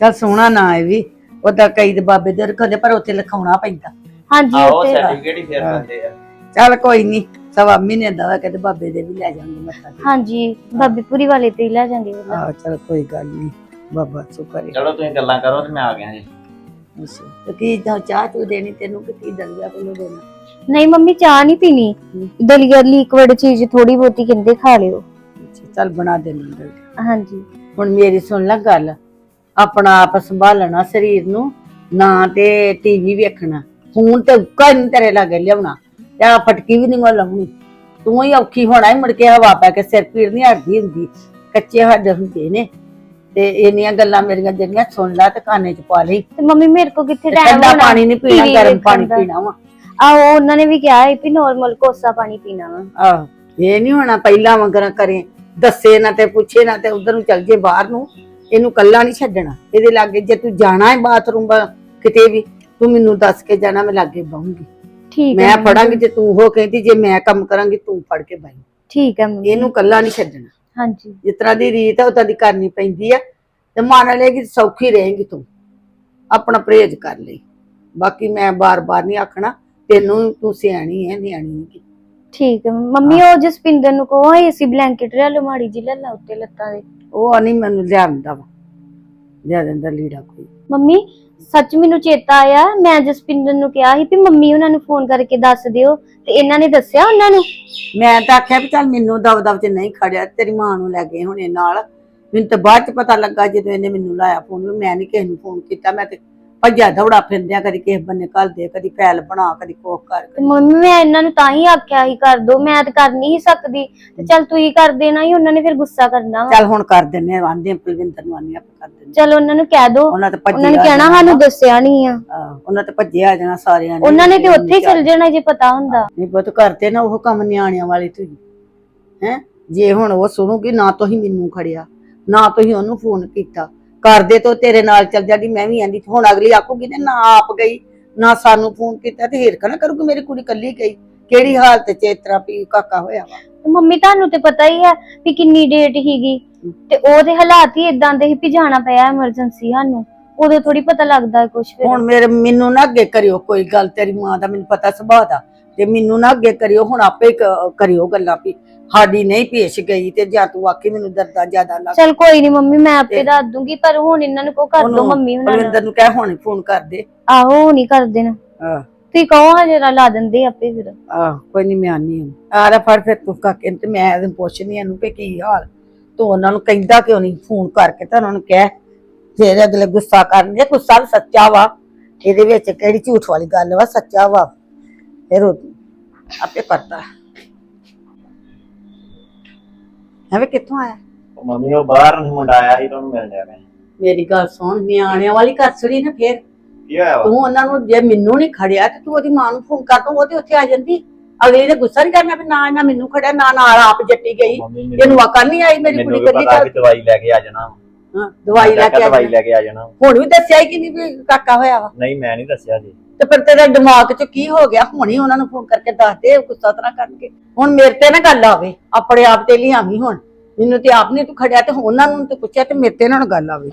ਚੱਲ ਸੋਹਣਾ ਨਾਂ ਹੈ ਵੀ। ਉਹਦਾ ਕਈ ਦੇ ਬਾਬੇ ਦੇ ਰੱਖਦੇ ਪਰ ਉੱਥੇ ਲਿਖਾਉਣਾ ਪੈਂਦਾ। ਹਾਂਜੀ ਆਹੋ ਸਰਟੀਫਿਕੇਟ ਹੀ ਫੇਰ। ਦਿੰਦੇ ਆ ਚੱਲ ਕੋਈ ਨਹੀਂ ਸਵਾ ਮਹੀਨੇ ਦਾ ਵਾ ਕਹਿੰਦੇ ਬਾਬੇ ਦੇ ਵੀ ਲੈ ਜਾਵਾਂਗੇ ਮੱਥਾ ਟੇਕ। ਹਾਂਜੀ ਬਾਬੀਪੁਰੀ ਵਾਲੇ ਤੇ ਹੀ ਲੈ ਜਾਂਦੇ ਉਹਦਾ ਆਹੋ ਚੱਲ ਕੋਈ ਗੱਲ ਨਹੀਂ ਬਾਬਾ ਸ਼ੁਕਰ ਚਲੋ ਤੁਸੀਂ ਗੱਲਾਂ ਕਰੋ ਤੇ ਮੈਂ ਆ ਗਿਆ ਜੀ ਅੱਛਾ। ਤੇ ਕੀ ਜਾਂ ਚਾਹ ਚੂ ਦੇਣੀ ਤੈਨੂੰ ਕਿ ਕੀ ਦਲੀਆ ਤੈਨੂੰ ਦੇਣਾ ਨਹੀਂ ਮੰਮੀ ਚਾਹ ਨਹੀਂ ਪੀਣੀ। ਦਲੀਆ ਲਿਕਵਿਡ ਚੀਜ਼ ਥੋੜੀ ਬਹੁਤੀ ਕਹਿੰਦੇ ਖਾ ਲਿਓ ਅੱਛਾ, ਚੱਲ ਬਣਾ ਦੇਣੀ ਦਲੀਆ। ਹਾਂਜੀ ਹੁਣ ਮੇਰੀ ਸੁਣ ਲੈ ਗੱਲ ਆਪਣਾ ਆਪ ਸੰਭਾਲਣਾ ਸਰੀਰ ਨੂੰ ਨਾ ਤੇ ਟੀਵੀ ਵੇਖਣਾ ਫੋਨ ਤੇ ਉੱਕਾ ਨੀ ਤੇਰੇ ਲਾਗੇ ਲਿਆਉਣਾ ਤੇ ਆ ਫਟਕੀ ਵੀ ਨਹੀਂ ਲਾਉਣੀ। ਤੂੰ ਹੀ ਔਖੀ ਹੋਣਾ ਹੀ ਮੁੜ ਕੇ ਹਵਾ ਪੈ ਕੇ ਸਿਰ ਪੀੜ ਨਹੀਂ ਹਟਦੀ ਹੁੰਦੀ। ਕੱਚੇ ਹੱਡ ਹੁੰਦੇ ਨੇ ਤੇ ਇੰਨੀਆਂ ਗੱਲਾਂ ਮੇਰੀਆਂ ਜਿਹੜੀਆਂ ਸੁਣ ਲੈ ਤੇ ਕਾਨੇ ਚ ਪਾ ਲਈ। ਤੇ ਮੰਮੀ ਮੇਰੇ ਕੋ ਕਿੱਥੇ ਟਾਈਮ ਠੰਡਾ ਹੋਣਾ? ਪਾਣੀ ਨਹੀਂ ਪੀਣਾ TV ਗਰਮ ਵੇਖਣ ਪਾਣੀ ਦਾ। ਪੀਣਾ ਵਾ। ਆਹੋ ਉਹਨਾਂ ਨੇ ਵੀ ਕਿਹਾ ਹੈ ਵੀ ਨਾਰਮਲ ਕੋਸਾ ਪਾਣੀ ਪੀਣਾ ਵਾ। ਆਹ ਇਹ ਨਹੀਂ ਹੋਣਾ ਪਹਿਲਾਂ ਵੰਗਰਾ ਕਰੇ ਦੱਸੇ ਨਾ ਤੇ ਪੁੱਛੇ ਨਾ ਤੇ ਉਧਰ ਨੂੰ ਚੱਲ ਜੇ ਬਾਹਰ ਨੂੰ। ਇਹਨੂੰ ਕੱਲਾ ਨਹੀਂ ਛੱਡਣਾ। ਇਹਦੇ ਲਾਗੇ ਜੇ ਤੂੰ ਜਾਣਾ ਹੈ ਬਾਥਰੂਮ ਕਿਤੇ ਵੀ ਤੂੰ ਮੈਨੂੰ ਦੱਸ ਕੇ ਜਾਣਾ ਮੈਂ ਲਾਗੇ ਬਾਹੂੰਗੀ। ਠੀਕ ਹੈ ਮੈਂ ਮੰਮੀ, ਫੜਾਂਗੀ ਤੇ ਤੂੰ ਹੋ ਕਹਿੰਦੀ ਜੇ ਮੈਂ ਕੰਮ ਕਰਾਂਗੀ ਤੂੰ ਫੜ ਕੇ ਬਾਈ ਠੀਕ ਹੈ ਮੰਮੀ। ਇਹਨੂੰ ਕੱਲਾ ਨਹੀਂ ਛੱਡਣਾ। ਹਾਂਜੀ। ਜਿਸ ਤਰ੍ਹਾਂ ਦੀ ਰੀਤ ਹੈ ਉਤਾਂ ਦੀ ਕਰਨੀ ਪੈਂਦੀ ਆ। ਤੇ ਮੰਨ ਲਏਗੀ ਸੌਖੀ ਰਹੇਗੀ ਤੂੰ। ਆਪਣਾ ਪਰਹੇਜ਼ ਕਰ ਲਈ। ਬਾਕੀ ਮੈਂ ਬਾਰ-ਬਾਰ ਨਹੀਂ ਆਖਣਾ ਤੈਨੂੰ ਤੂੰ ਸਿਆਣੀ ਹੈ ਨਿਆਣੀ ਨਹੀਂ ਠੀਕ ਹੈ ਮੰਮੀ। ਉਹ ਜਸਪਿੰਦਰ ਨੂੰ ਕਹੋ ਏਸੀ ਬਲੈਂਕਟ ਲੈ ਲਓ ਮਾੜੀ ਜੀ ਲੈ ਲਾ ਉੱਤੇ ਲੱਤਾਂ ਦੇ। ਉਹ ਨਹੀਂ ਮੈਨੂੰ ਲਿਆਂਦਾ ਵਾ। ਲਿਆ ਦਿੰਦਾ ਲੀੜਾ ਕੋਈ। ਮੰਮੀ ਸੱਚ ਮੈਨੂੰ ਚੇਤਾ ਆਇਆ, ਮੈਂ ਜਸਪਿੰਦਰ ਨੂੰ ਕਿਹਾ ਸੀ ਵੀ ਮੰਮੀ ਉਹਨਾਂ ਨੂੰ ਫੋਨ ਕਰਕੇ ਦੱਸ ਦਿਓ ਤੇ ਇਹਨਾਂ ਨੇ ਦੱਸਿਆ ਉਹਨਾਂ ਨੂੰ? ਮੈਂ ਤਾਂ ਆਖਿਆ ਵੀ ਚੱਲ ਮੈਨੂੰ ਦਬ ਦਬ ਚ ਨਹੀਂ ਖੜਿਆ, ਤੇਰੀ ਮਾਂ ਨੂੰ ਲੈ ਗਏ ਹੁਣੇ ਨਾਲ। ਮੈਨੂੰ ਤਾਂ ਬਾਅਦ ਚ ਪਤਾ ਲੱਗਾ ਜਦੋਂ ਇਹਨੇ ਮੈਨੂੰ ਲਾਇਆ ਫੋਨ ਮੈਂ ਨਹੀਂ ਕਿਸੇ ਨੂੰ ਫੋਨ ਕੀਤਾ, ਮੈਂ ਤੇ ਭੱਜਾ ਦੌੜਾ ਫਿਰਦਿਆਂ ਕਦੀ ਕਿਸੇ ਬੰਨੇ ਘੱਲ ਦੇ ਕਦੀ ਫੈਲ ਬਣਾ ਕਦੀ ਕੋਕ ਕਰ ਤੇ ਮੰਮੀ ਮੈਂ ਇਹਨਾਂ ਨੂੰ ਤਾਂ ਹੀ ਆਖਿਆ ਸੀ ਕਰ ਦੋ ਮੈਂ ਤਾਂ ਕਰ ਨਹੀਂ ਸਕਦੀ। ਤੇ ਚੱਲ ਤੁਸੀਂ ਕਰ ਦੇਣਾ ਹੀ ਉਹਨਾਂ ਨੇ ਫਿਰ ਗੁੱਸਾ ਕਰਨਾ ਵਾ। ਚੱਲ ਹੁਣ ਕਰ ਦਿੰਨੇ ਆ ਆਂਦੇ ਪਲਵਿੰਦਰ ਨੂੰ ਆਨੇ ਆਪਾਂ ਕਰ ਦਿੰਦੇ ਚਲ ਉਹਨਾਂ ਨੂੰ ਕਹਿ ਦੋ ਉਹਨਾਂ ਤੇ ਭੱਜੇ ਉਹਨਾਂ ਨੇ ਆ ਕਹਿਣਾ ਸਾਨੂੰ ਦੱਸਿਆ ਨਹੀਂ ਆ। ਉਹਨਾਂ ਤੇ ਭੱਜੇ ਆ ਜਾਣਾ ਸਾਰਿਆਂ ਨੇ। ਉਹਨਾਂ ਨੇ ਤੇ ਉੱਥੇ ਹੀ ਚਲ ਜਾਣਾ ਜੇ ਪਤਾ ਹੁੰਦਾ। ਨਹੀਂ ਪੁੱਤ ਕਰਦੇ ਨਾ ਉਹ ਕੰਮ ਨਿਆਣਿਆਂ ਵਾਲੇ ਤੁਸੀਂ ਹੈ। ਜੇ ਹੁਣ ਉਹ ਸੁਣੂਗੀ ਨਾ ਤੁਸੀਂ ਮੈਨੂੰ ਖੜਿਆ। ਨਾ ਤੁਸੀਂ ਉਹਨੂੰ ਫੋਨ ਕੀਤਾ। ਕਰਦੇ ਤੋਂ ਤੇਰੇ ਨਾਲ ਚੱਲ ਜਾਂਦੀ ਮੈਂ ਵੀ ਆਂਦੀ ਹੁਣ ਅਗਲੀ ਆਕੂਗੀ ਤੇ ਨਾ ਆਪ ਗਈ ਨਾ ਸਾਨੂੰ ਫੋਨ ਕੀਤਾ ਤੇ ਹੀਰਖ ਨਾ ਕਰੂਗੀ ਮੇਰੀ ਕੁੜੀ ਕੱਲੀ ਗਈ। ਕਿਹੜੀ ਹਾਲਤ ਚ ਇਸ ਤਰ੍ਹਾਂ ਵੀ ਕਾਕਾ ਹੋਇਆ ਵਾ? ਤੇ ਮੰਮੀ ਤੁਹਾਨੂੰ ਤੇ ਪਤਾ ਹੀ ਹੈ ਵੀ ਕਿੰਨੀ ਡੇਟ ਹੀਗੀ ਤੇ ਉਹਦੇ ਹਾਲਾਤ ਹੀ ਇਦਾਂ ਦੇ ਸੀ ਵੀ ਜਾਣਾ ਪਿਆ ਐਮਰਜੈਂਸੀ ਸਾਨੂੰ। ਉਦੋਂ ਥੋੜੀ ਪਤਾ ਲੱਗਦਾ ਕੁਝ ਫਿਰ। ਹੁਣ ਮੇਰੇ ਮੈਨੂੰ ਨਾ ਅੱਗੇ ਕਰਿਓ ਕੋਈ ਗੱਲ ਤੇਰੀ ਮਾਂ ਦਾ ਮੈਨੂੰ ਪਤਾ ਸੁਭਾਅ ਦਾ। ਤੇ ਮੈਨੂੰ ਨਾ ਅੱਗੇ ਕਰਿਓ ਹੁਣ ਆਪੇ ਕ- ਕਰਿਓ ਗੱਲਾਂ ਵੀ। ਸਾਡੀ ਨਹੀਂ ਪੇਸ਼ ਗਈ ਤੇ ਜਾਂ ਤੂੰ ਆਖੀ ਮੈਨੂੰ ਦਰਦਾਂ ਜ਼ਿਆਦਾ ਲੱਗ ਚਲ ਕੋਈ ਨਹੀਂ ਮੰਮੀ ਮੈਂ ਆਪੇ ਦੱਸ ਦੂੰਗੀ ਪਰ ਹੁਣ ਇਹਨਾਂ ਨੂੰ ਕੋ ਕਰ ਦੋ ਮੰਮੀ ਉਹਨਾਂ ਨੂੰ ਬਲਵਿੰਦਰ ਨੂੰ ਕਹਿ ਹੁਣ ਫੋਨ ਕਰ ਦੇ। ਆਹੋ ਨਹੀਂ ਕਰ ਦੇਣਾ ਆਹ ਤੁਸੀਂ ਕਹੋ ਹਾਂ ਜਰਾ ਲਾ ਦਿੰਦੇ ਆਪੇ ਫਿਰ। ਆਹ ਕੋਈ ਨਹੀਂ ਮੈਂ ਆਨੀ ਆ। ਲੈ ਫੜ ਫਿਰ ਤੂੰ ਕਾਕੇ ਨੂੰ ਤੇ ਮੈਂ ਇਹਨੂੰ ਪੁੱਛਣੀ ਇਹਨੂੰ ਕਿ ਕੀ ਹਾਲ। ਤੂੰ ਉਹਨਾਂ ਨੂੰ ਕਹਿੰਦਾ ਕਿਉਂ ਨਹੀਂ ਫੋਨ ਕਰਕੇ ਤਾਂ ਉਹਨਾਂ ਨੂੰ ਕਹਿ। ਫਿਰ ਅਗਲੇ ਗੁੱਸਾ ਕਰਨਗੇ ਗੁੱਸਾ ਵੀ ਸੱਚਾ ਵਾ। ਇਹਦੇ ਵਿੱਚ ਕਿਹੜੀ ਝੂਠ ਵਾਲੀ ਗੱਲ ਵਾ ਸੱਚਾ ਵਾ। ਫਿਰ ਉਹ ਆਪੇ ਕਰਦਾ। ਐਵੇਂ ਕਿੱਥੋਂ ਆਇਆ? ਉਹ ਮੰਮੀ ਉਹ ਬਾਹਰ ਨੂੰ ਮੁੰਡਾ ਆਇਆ ਸੀ ਤੁਹਾਨੂੰ ਮਿਲ ਲਿਆ ਮੈਂ ਮੇਰੀ ਗੱਲ ਸੁਣ ਨਿਆਣਿਆਂ ਵਾਲੀ ਕਰਸੜੀ ਨਾ ਫੇਰ। ਕੀ ਹੋਇਆ ਵਾ? ਤੂੰ ਉਹਨਾਂ ਨੂੰ ਜੇ ਮੈਨੂੰ ਨਹੀਂ ਖੜਿਆ ਤੇ ਤੂੰ ਉਹਦੀ ਮਾਂ ਨੂੰ ਫੋਨ ਕਰ ਤੂੰ ਉਹ ਤੇ ਉੱਥੇ ਆ ਜਾਂਦੀ। ਅਗਲੀ ਨੇ ਗੁੱਸਾ ਨਹੀਂ ਕਰਨਾ ਵੀ ਨਾ ਇਹਨਾਂ ਮੈਨੂੰ ਖੜਿਆ ਨਾ ਨਾਲ ਆਪ ਜੱਟੀ ਗਈ। ਮੰਮੀ ਇਹਨੂੰ ਅਕਲ ਨਹੀਂ ਆਈ ਮੇਰੀ ਮੈਨੂੰ ਕੁੜੀ ਵੀ ਕੱਲੀ ਪਤਾ ਦਵਾਈ ਲੈ ਕੇ ਆ ਜਾਣਾ। ਹਾਂ, ਦਵਾਈ ਲੈ ਕੇ ਆ ਦਵਾਈ ਜਾਣਾ। ਲੈ ਕੇ ਆ ਜਾਣਾ। ਹੁਣ ਵੀ ਦੱਸਿਆ ਹੀ ਕਿ ਨਹੀਂ ਵੀ ਕਾਕਾ ਹੋਇਆ ਵਾ। ਨਹੀਂ ਮੈਂ ਨਹੀਂ ਦੱਸਿਆ ਜੀ। ਤੇ ਫਿਰ ਤੇਰੇ ਦਿਮਾਗ 'ਚ ਕੀ ਹੋ ਗਿਆ? ਹੁਣੀ ਉਹਨਾਂ ਨੂੰ ਫੋਨ ਕਰਕੇ ਦੱਸ ਦੇ ਗੁੱਸਾ ਤਾਂ ਕਰਕੇ। ਹੁਣ ਮੇਰੇ ਤੇ ਨਾ ਗੱਲ ਆਵੇ, ਆਪਣੇ ਆਪ ਤੇ ਲਿਆਵੀਂ ਹੁਣ। ਮੈਨੂੰ ਤੇ ਆਪ ਨਹੀਂ ਤੂੰ ਖੜਿਆ ਤੇ ਉਹਨਾਂ ਨੂੰ ਤੇ ਪੁੱਛਿਆ ਤੇ ਮੇਰੇ ਤੇ ਨਾ ਗੱਲ ਆਵੇ।